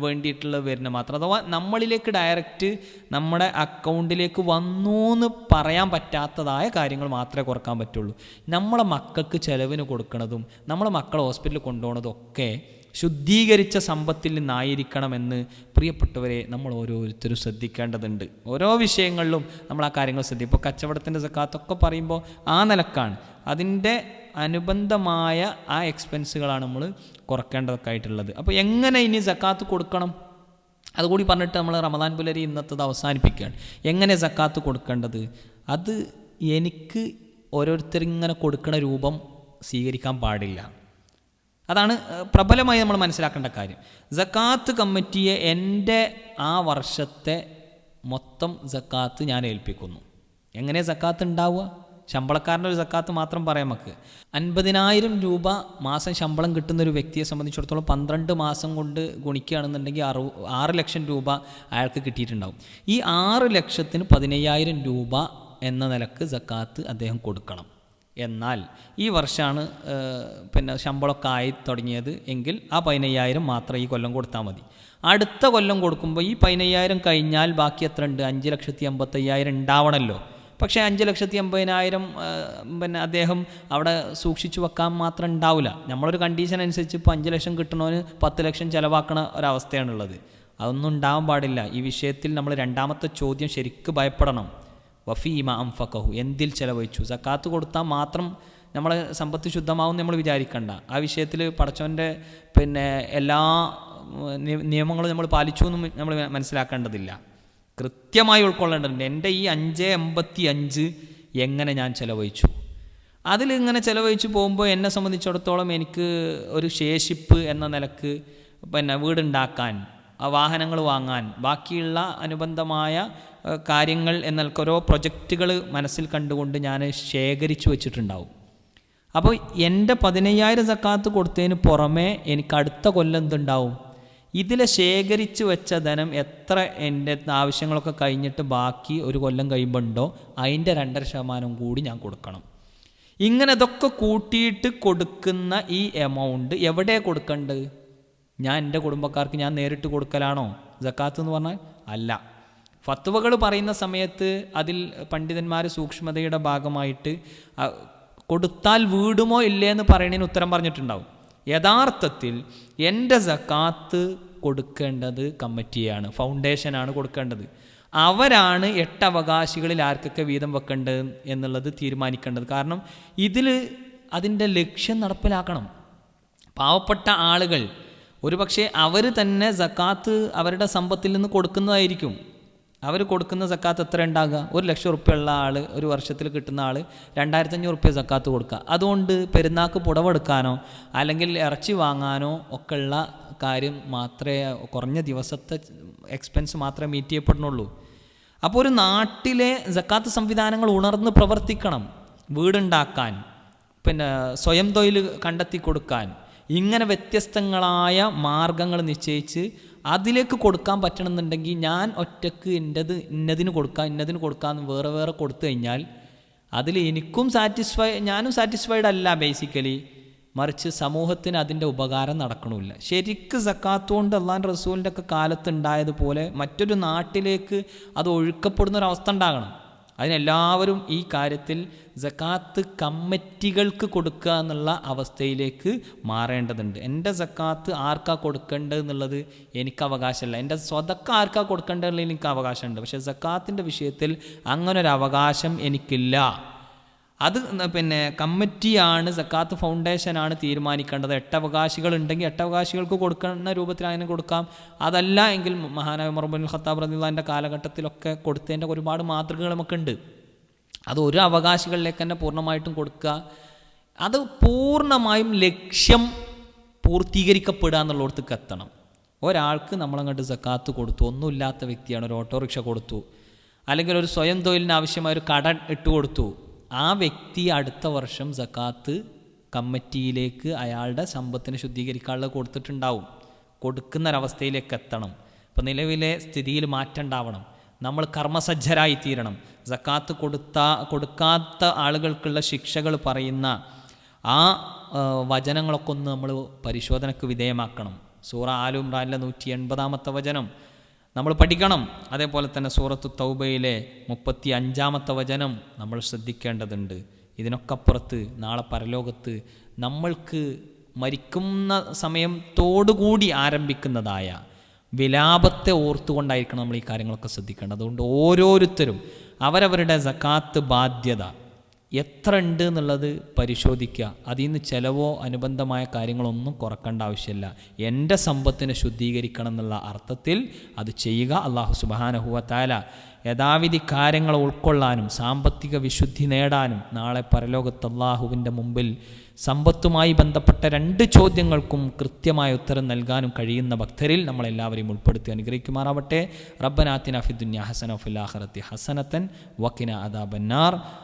വേണ്ടിയിട്ടുള്ള വരുന്ന മാത്രം. അഥവാ നമ്മളിലേക്ക് ഡയറക്റ്റ് നമ്മുടെ അക്കൗണ്ടിലേക്ക് വന്നു എന്ന് പറയാൻ പറ്റാത്തതായ കാര്യങ്ങൾ മാത്രമേ കുറയ്ക്കാൻ പറ്റുള്ളൂ. നമ്മളെ മക്കൾക്ക് ചിലവിന് കൊടുക്കുന്നതും നമ്മളെ മക്കളെ ഹോസ്പിറ്റലിൽ കൊണ്ടുപോകുന്നതും ഒക്കെ ശുദ്ധീകരിച്ച സമ്പത്തിൽ നിന്നായിരിക്കണമെന്ന് പ്രിയപ്പെട്ടവരെ നമ്മൾ ഓരോരുത്തരും ശ്രദ്ധിക്കേണ്ടതുണ്ട്. ഓരോ വിഷയങ്ങളിലും നമ്മൾ ആ കാര്യങ്ങൾ ശ്രദ്ധിക്കും. ഇപ്പോൾ കച്ചവടത്തിന്റെ സക്കാത്തൊക്കെ പറയുമ്പോൾ ആ നിലക്കാണ്. അതിന്റെ അനുബന്ധമായ ആ എക്സ്പെൻസുകളാണ് നമ്മൾ കുറക്കേണ്ടതൊക്കെ ആയിട്ടുള്ളത് അപ്പോൾ എങ്ങനെ ഇനി സക്കാത്ത് കൊടുക്കണം? അതുകൂടി പറഞ്ഞിട്ട് നമ്മൾ റമദാൻ പുലരി ഇന്നത്തത് അവസാനിപ്പിക്കുകയാണ്. എങ്ങനെ സക്കാത്ത് കൊടുക്കേണ്ടത്? അത് എനിക്ക് ഓരോരുത്തരിങ്ങനെ കൊടുക്കുന്ന രൂപം സ്വീകരിക്കാൻ പാടില്ല. അതാണ് പ്രബലമായി നമ്മൾ മനസ്സിലാക്കേണ്ട കാര്യം. ജക്കാത്ത് കമ്മിറ്റിയെ എന്റെ ആ വർഷത്തെ മൊത്തം ജക്കാത്ത് ഞാൻ ഏൽപ്പിക്കുന്നു. എങ്ങനെ ജക്കാത്ത് ഉണ്ടാവുക? ശമ്പളക്കാരന്റെ ഒരു സക്കാത്ത് മാത്രം പറയാം നമുക്ക്. അൻപതിനായിരം രൂപ മാസം ശമ്പളം കിട്ടുന്ന ഒരു വ്യക്തിയെ സംബന്ധിച്ചിടത്തോളം പന്ത്രണ്ട് മാസം കൊണ്ട് ഗുണിക്കുകയാണെന്നുണ്ടെങ്കിൽ അറു ആറ് ലക്ഷം രൂപ അയാൾക്ക് കിട്ടിയിട്ടുണ്ടാവും. ഈ ആറ് ലക്ഷത്തിന് പതിനയ്യായിരം രൂപ എന്ന നിലയ്ക്ക് സക്കാത്ത് അദ്ദേഹം കൊടുക്കണം. എന്നാൽ ഈ വർഷമാണ് പിന്നെ ശമ്പളമൊക്കെ ആയി തുടങ്ങിയത് എങ്കിൽ ആ പതിനയ്യായിരം മാത്രം ഈ കൊല്ലം കൊടുത്താൽ മതി. അടുത്ത കൊല്ലം കൊടുക്കുമ്പോൾ ഈ പതിനയ്യായിരം കഴിഞ്ഞാൽ ബാക്കി എത്ര ഉണ്ട് അഞ്ച് ലക്ഷത്തി അമ്പത്തയ്യായിരം ഉണ്ടാവണമല്ലോ പക്ഷേ അഞ്ച് ലക്ഷത്തി അമ്പതിനായിരം പിന്നെ അദ്ദേഹം അവിടെ സൂക്ഷിച്ചു വെക്കാൻ മാത്രം ഉണ്ടാവില്ല. നമ്മളൊരു കണ്ടീഷൻ അനുസരിച്ച് ഇപ്പോൾ അഞ്ച് ലക്ഷം കിട്ടണവന് പത്ത് ലക്ഷം ചിലവാക്കണ ഒരവസ്ഥയാണുള്ളത്. അതൊന്നും ഉണ്ടാവാൻ പാടില്ല. ഈ വിഷയത്തിൽ നമ്മൾ രണ്ടാമത്തെ ചോദ്യം ശരിക്ക് ഭയപ്പെടണം. വഫീമ അംഫക്കഹു എന്തിൽ ചെലവഴിച്ചു? സക്കാത്ത് കൊടുത്താൽ മാത്രം നമ്മളെ സമ്പത്ത് ശുദ്ധമാവും നമ്മൾ വിചാരിക്കണ്ട. ആ വിഷയത്തിൽ പടച്ചവന്റെ പിന്നെ എല്ലാ നിയമങ്ങളും നമ്മൾ പാലിച്ചു എന്നും നമ്മൾ മനസ്സിലാക്കേണ്ടതില്ല. കൃത്യമായി ഉൾക്കൊള്ളേണ്ടതുണ്ട്. എന്റെ ഈ അഞ്ച് എൺപത്തി അഞ്ച് എങ്ങനെ ഞാൻ ചെലവഴിച്ചു? അതിലിങ്ങനെ ചിലവഴിച്ചു പോകുമ്പോൾ എന്നെ സംബന്ധിച്ചിടത്തോളം എനിക്ക് ഒരു ശേഷിപ്പ് എന്ന നിലയ്ക്ക് പിന്നെ വീടുണ്ടാക്കാൻ വാഹനങ്ങൾ വാങ്ങാൻ ബാക്കിയുള്ള അനുബന്ധമായ കാര്യങ്ങൾ എന്നൊക്കെ ഓരോ പ്രൊജക്റ്റുകൾ മനസ്സിൽ കണ്ടുകൊണ്ട് ഞാൻ ശേഖരിച്ചു വച്ചിട്ടുണ്ടാവും. അപ്പോൾ എന്റെ പതിനയ്യായിരം സക്കാത്ത് കൊടുത്തതിന് പുറമേ എനിക്ക് അടുത്ത കൊല്ലം എന്തുണ്ടാവും? ഇതിൽ ശേഖരിച്ച് വെച്ച ധനം എത്ര എന്റെ ആവശ്യങ്ങളൊക്കെ കഴിഞ്ഞിട്ട് ബാക്കി ഒരു കൊല്ലം കഴിയുമ്പോൾ ഉണ്ടോ അതിന്റെ രണ്ടര ശതമാനം കൂടി ഞാൻ കൊടുക്കണം. ഇങ്ങനെ ഇതൊക്കെ കൂട്ടിയിട്ട് കൊടുക്കുന്ന ഈ എമൗണ്ട് എവിടെ കൊടുക്കേണ്ടത്? ഞാൻ എന്റെ കുടുംബക്കാർക്ക് ഞാൻ നേരിട്ട് കൊടുക്കലാണോ? ജക്കാത്ത് എന്ന് പറഞ്ഞാൽ അല്ല. ഫത്വകൾ പറയുന്ന സമയത്ത് അതിൽ പണ്ഡിതന്മാർ സൂക്ഷ്മതയുടെ ഭാഗമായിട്ട് കൊടുത്താൽ വീടുമോ ഇല്ലേ എന്ന് പറയണതിന് ഉത്തരം പറഞ്ഞിട്ടുണ്ടാവും. യഥാർത്ഥത്തിൽ എന്റെ സക്കാത്ത് കൊടുക്കേണ്ടത് കമ്മിറ്റിയാണ് ഫൗണ്ടേഷനാണ് കൊടുക്കേണ്ടത്. അവരാണ് എട്ട് അവകാശികളിൽ ആർക്കൊക്കെ വീതം വെക്കേണ്ടത് എന്നുള്ളത് തീരുമാനിക്കേണ്ടത്. കാരണം ഇതിൽ അതിന്റെ ലക്ഷ്യം നടപ്പിലാക്കണം. പാവപ്പെട്ട ആളുകൾ ഒരുപക്ഷെ അവർ തന്നെ സക്കാത്ത് അവരുടെ സമ്പത്തിൽ നിന്ന് കൊടുക്കുന്നതായിരിക്കും. അവർ കൊടുക്കുന്ന സക്കാത്ത് എത്ര ഉണ്ടാകുക? ഒരു ലക്ഷം ഉറുപ്പ്യ ഉള്ള ആൾ ഒരു വർഷത്തിൽ കിട്ടുന്ന ആൾ രണ്ടായിരത്തഞ്ഞൂറ് ഉറുപ്പ്യ സക്കാത്ത് കൊടുക്കുക. അതുകൊണ്ട് പെരുന്നാക്ക് പുടവെടുക്കാനോ അല്ലെങ്കിൽ ഇറച്ചി വാങ്ങാനോ ഒക്കെയുള്ള കാര്യം മാത്രമേ കുറഞ്ഞ ദിവസത്തെ എക്സ്പെൻസ് മാത്രമേ മീറ്റ് ചെയ്യപ്പെടുന്നുള്ളൂ. അപ്പോൾ ഒരു നാട്ടിലെ ജക്കാത്ത് സംവിധാനങ്ങൾ ഉണർന്ന് പ്രവർത്തിക്കണം. വീടുണ്ടാക്കാൻ പിന്നെ സ്വയം തൊഴിൽ കണ്ടെത്തി കൊടുക്കാൻ ഇങ്ങനെ വ്യത്യസ്തങ്ങളായ മാർഗങ്ങൾ നിശ്ചയിച്ച് അതിലേക്ക് കൊടുക്കാൻ പറ്റണമെന്നുണ്ടെങ്കിൽ ഞാൻ ഒറ്റയ്ക്ക് എന്റെത് ഇന്നതിന് കൊടുക്കാം ഇന്നതിന് കൊടുക്കാമെന്ന് വേറെ വേറെ കൊടുത്തു കഴിഞ്ഞാൽ അതിൽ എനിക്കും സാറ്റിസ്ഫൈ ഞാനും സാറ്റിസ്ഫൈഡ് അല്ല ബേസിക്കലി മറിച്ച് സമൂഹത്തിന് അതിന്റെ ഉപകാരം നടക്കണമില്ല. ശരിക്ക് സക്കാത്ത് കൊണ്ട് അള്ളാൻ റസൂലിന്റെ ഒക്കെ കാലത്ത് ഉണ്ടായതുപോലെ മറ്റൊരു നാട്ടിലേക്ക് അത് ഒഴുക്കപ്പെടുന്ന ഒരു ഉണ്ടാകണം. അതിനെല്ലാവരും ഈ കാര്യത്തിൽ സക്കാത്ത് കമ്മിറ്റികൾക്ക് കൊടുക്കുക എന്നുള്ള അവസ്ഥയിലേക്ക് മാറേണ്ടതുണ്ട്. എന്റെ സക്കാത്ത് ആർക്കാ കൊടുക്കേണ്ടത് എന്നുള്ളത് എനിക്ക് അവകാശമല്ല. എന്റെ സ്വതക്ക ആർക്കാ കൊടുക്കേണ്ടതെന്നുള്ളത് എനിക്ക് അവകാശമുണ്ട്. പക്ഷേ സക്കാത്തിന്റെ വിഷയത്തിൽ അങ്ങനൊരു അവകാശം എനിക്കില്ല. അത് പിന്നെ കമ്മിറ്റിയാണ് സക്കാത്ത് ഫൗണ്ടേഷനാണ് തീരുമാനിക്കേണ്ടത്. എട്ടവകാശികൾ ഉണ്ടെങ്കിൽ എട്ടവകാശികൾക്ക് കൊടുക്കുന്ന രൂപത്തിൽ അതിന് കൊടുക്കാം. അതല്ല എങ്കിൽ മഹാനായ മറുബുൽ ഖത്താബ് റദിള്ളാന്റെ കാലഘട്ടത്തിലൊക്കെ കൊടുത്തതിന്റെ ഒരുപാട് മാതൃകകൾ നമുക്കുണ്ട്. അത് ഒരു അവകാശികളിലേക്ക് തന്നെ പൂർണമായിട്ടും കൊടുക്കുക. അത് പൂർണമായും ലക്ഷ്യം പൂർത്തീകരിക്കപ്പെടുക എന്നുള്ളിടത്തേക്ക് എത്തണം. ഒരാൾക്ക് നമ്മളങ്ങോട്ട് സക്കാത്ത് കൊടുത്തു ഒന്നുമില്ലാത്ത വ്യക്തിയാണ് ഒരു ഓട്ടോറിക്ഷ കൊടുത്തു അല്ലെങ്കിൽ ഒരു സ്വയം തൊഴിലിന് ആവശ്യമായ ഒരു കട ഇട്ട് കൊടുത്തു ആ വ്യക്തി അടുത്ത വർഷം സക്കാത്ത് കമ്മിറ്റിയിലേക്ക് അയാളുടെ സമ്പത്തിനെ ശുദ്ധീകരിക്കാനുള്ള കൊടുത്തിട്ടുണ്ടാവും. കൊടുക്കുന്നൊരവസ്ഥയിലേക്ക് എത്തണം ഇപ്പം നിലവിലെ സ്ഥിതിയിൽ മാറ്റം ഉണ്ടാവണം നമ്മൾ കർമ്മസജ്ജരായി തീരണം സക്കാത്ത് കൊടുത്ത കൊടുക്കാത്ത ആളുകൾക്കുള്ള ശിക്ഷകൾ പറയുന്ന ആ വചനങ്ങളൊക്കെ ഒന്ന് നമ്മൾ പരിശോധനയ്ക്ക് വിധേയമാക്കണം. സൂറ ആലും റാലിലെ നൂറ്റി എൺപതാമത്തെ വചനം. നമ്മൾ പഠിക്കണം. അതേപോലെ തന്നെ സൂറത്തു തൗബയിലെ മുപ്പത്തി അഞ്ചാമത്തെ വചനം നമ്മൾ ശ്രദ്ധിക്കേണ്ടതുണ്ട്. ഇതിനൊക്കെ അപ്പുറത്ത് നാളെ പരലോകത്ത് നമ്മൾക്ക് മരിക്കുന്ന സമയത്തോടുകൂടി ആരംഭിക്കുന്നതായ വിലാപത്തെ ഓർത്തുകൊണ്ടായിരിക്കണം നമ്മൾ ഈ കാര്യങ്ങളൊക്കെ ശ്രദ്ധിക്കേണ്ടത്. അതുകൊണ്ട് ഓരോരുത്തരും അവരവരുടെ സക്കാത്ത് ബാധ്യത എത്ര ഉണ്ട് എന്നുള്ളത് പരിശോധിക്കുക. അതിൽ നിന്ന് ചിലവോ അനുബന്ധമായ കാര്യങ്ങളൊന്നും കുറക്കേണ്ട ആവശ്യമില്ല. എന്റെ സമ്പത്തിനെ ശുദ്ധീകരിക്കണം എന്നുള്ള അർത്ഥത്തിൽ അത് ചെയ്യുക അള്ളാഹു സുബാനഹുവത്താല യഥാവിധി കാര്യങ്ങൾ ഉൾക്കൊള്ളാനും സാമ്പത്തിക വിശുദ്ധി നേടാനും നാളെ പരലോകത്ത് അള്ളാഹുവിന്റെ മുമ്പിൽ സമ്പത്തുമായി ബന്ധപ്പെട്ട രണ്ട് ചോദ്യങ്ങൾക്കും കൃത്യമായ ഉത്തരം നൽകാനും കഴിയുന്ന ഭക്തരിൽ നമ്മളെല്ലാവരെയും ഉൾപ്പെടുത്തി അനുഗ്രഹിക്കുമാറാവട്ടെ. റബ്ബനാത്തിന ഫിദുന്യ ഹസന ഹസനത്തൻ വക്കിന അദാബന്നാർ.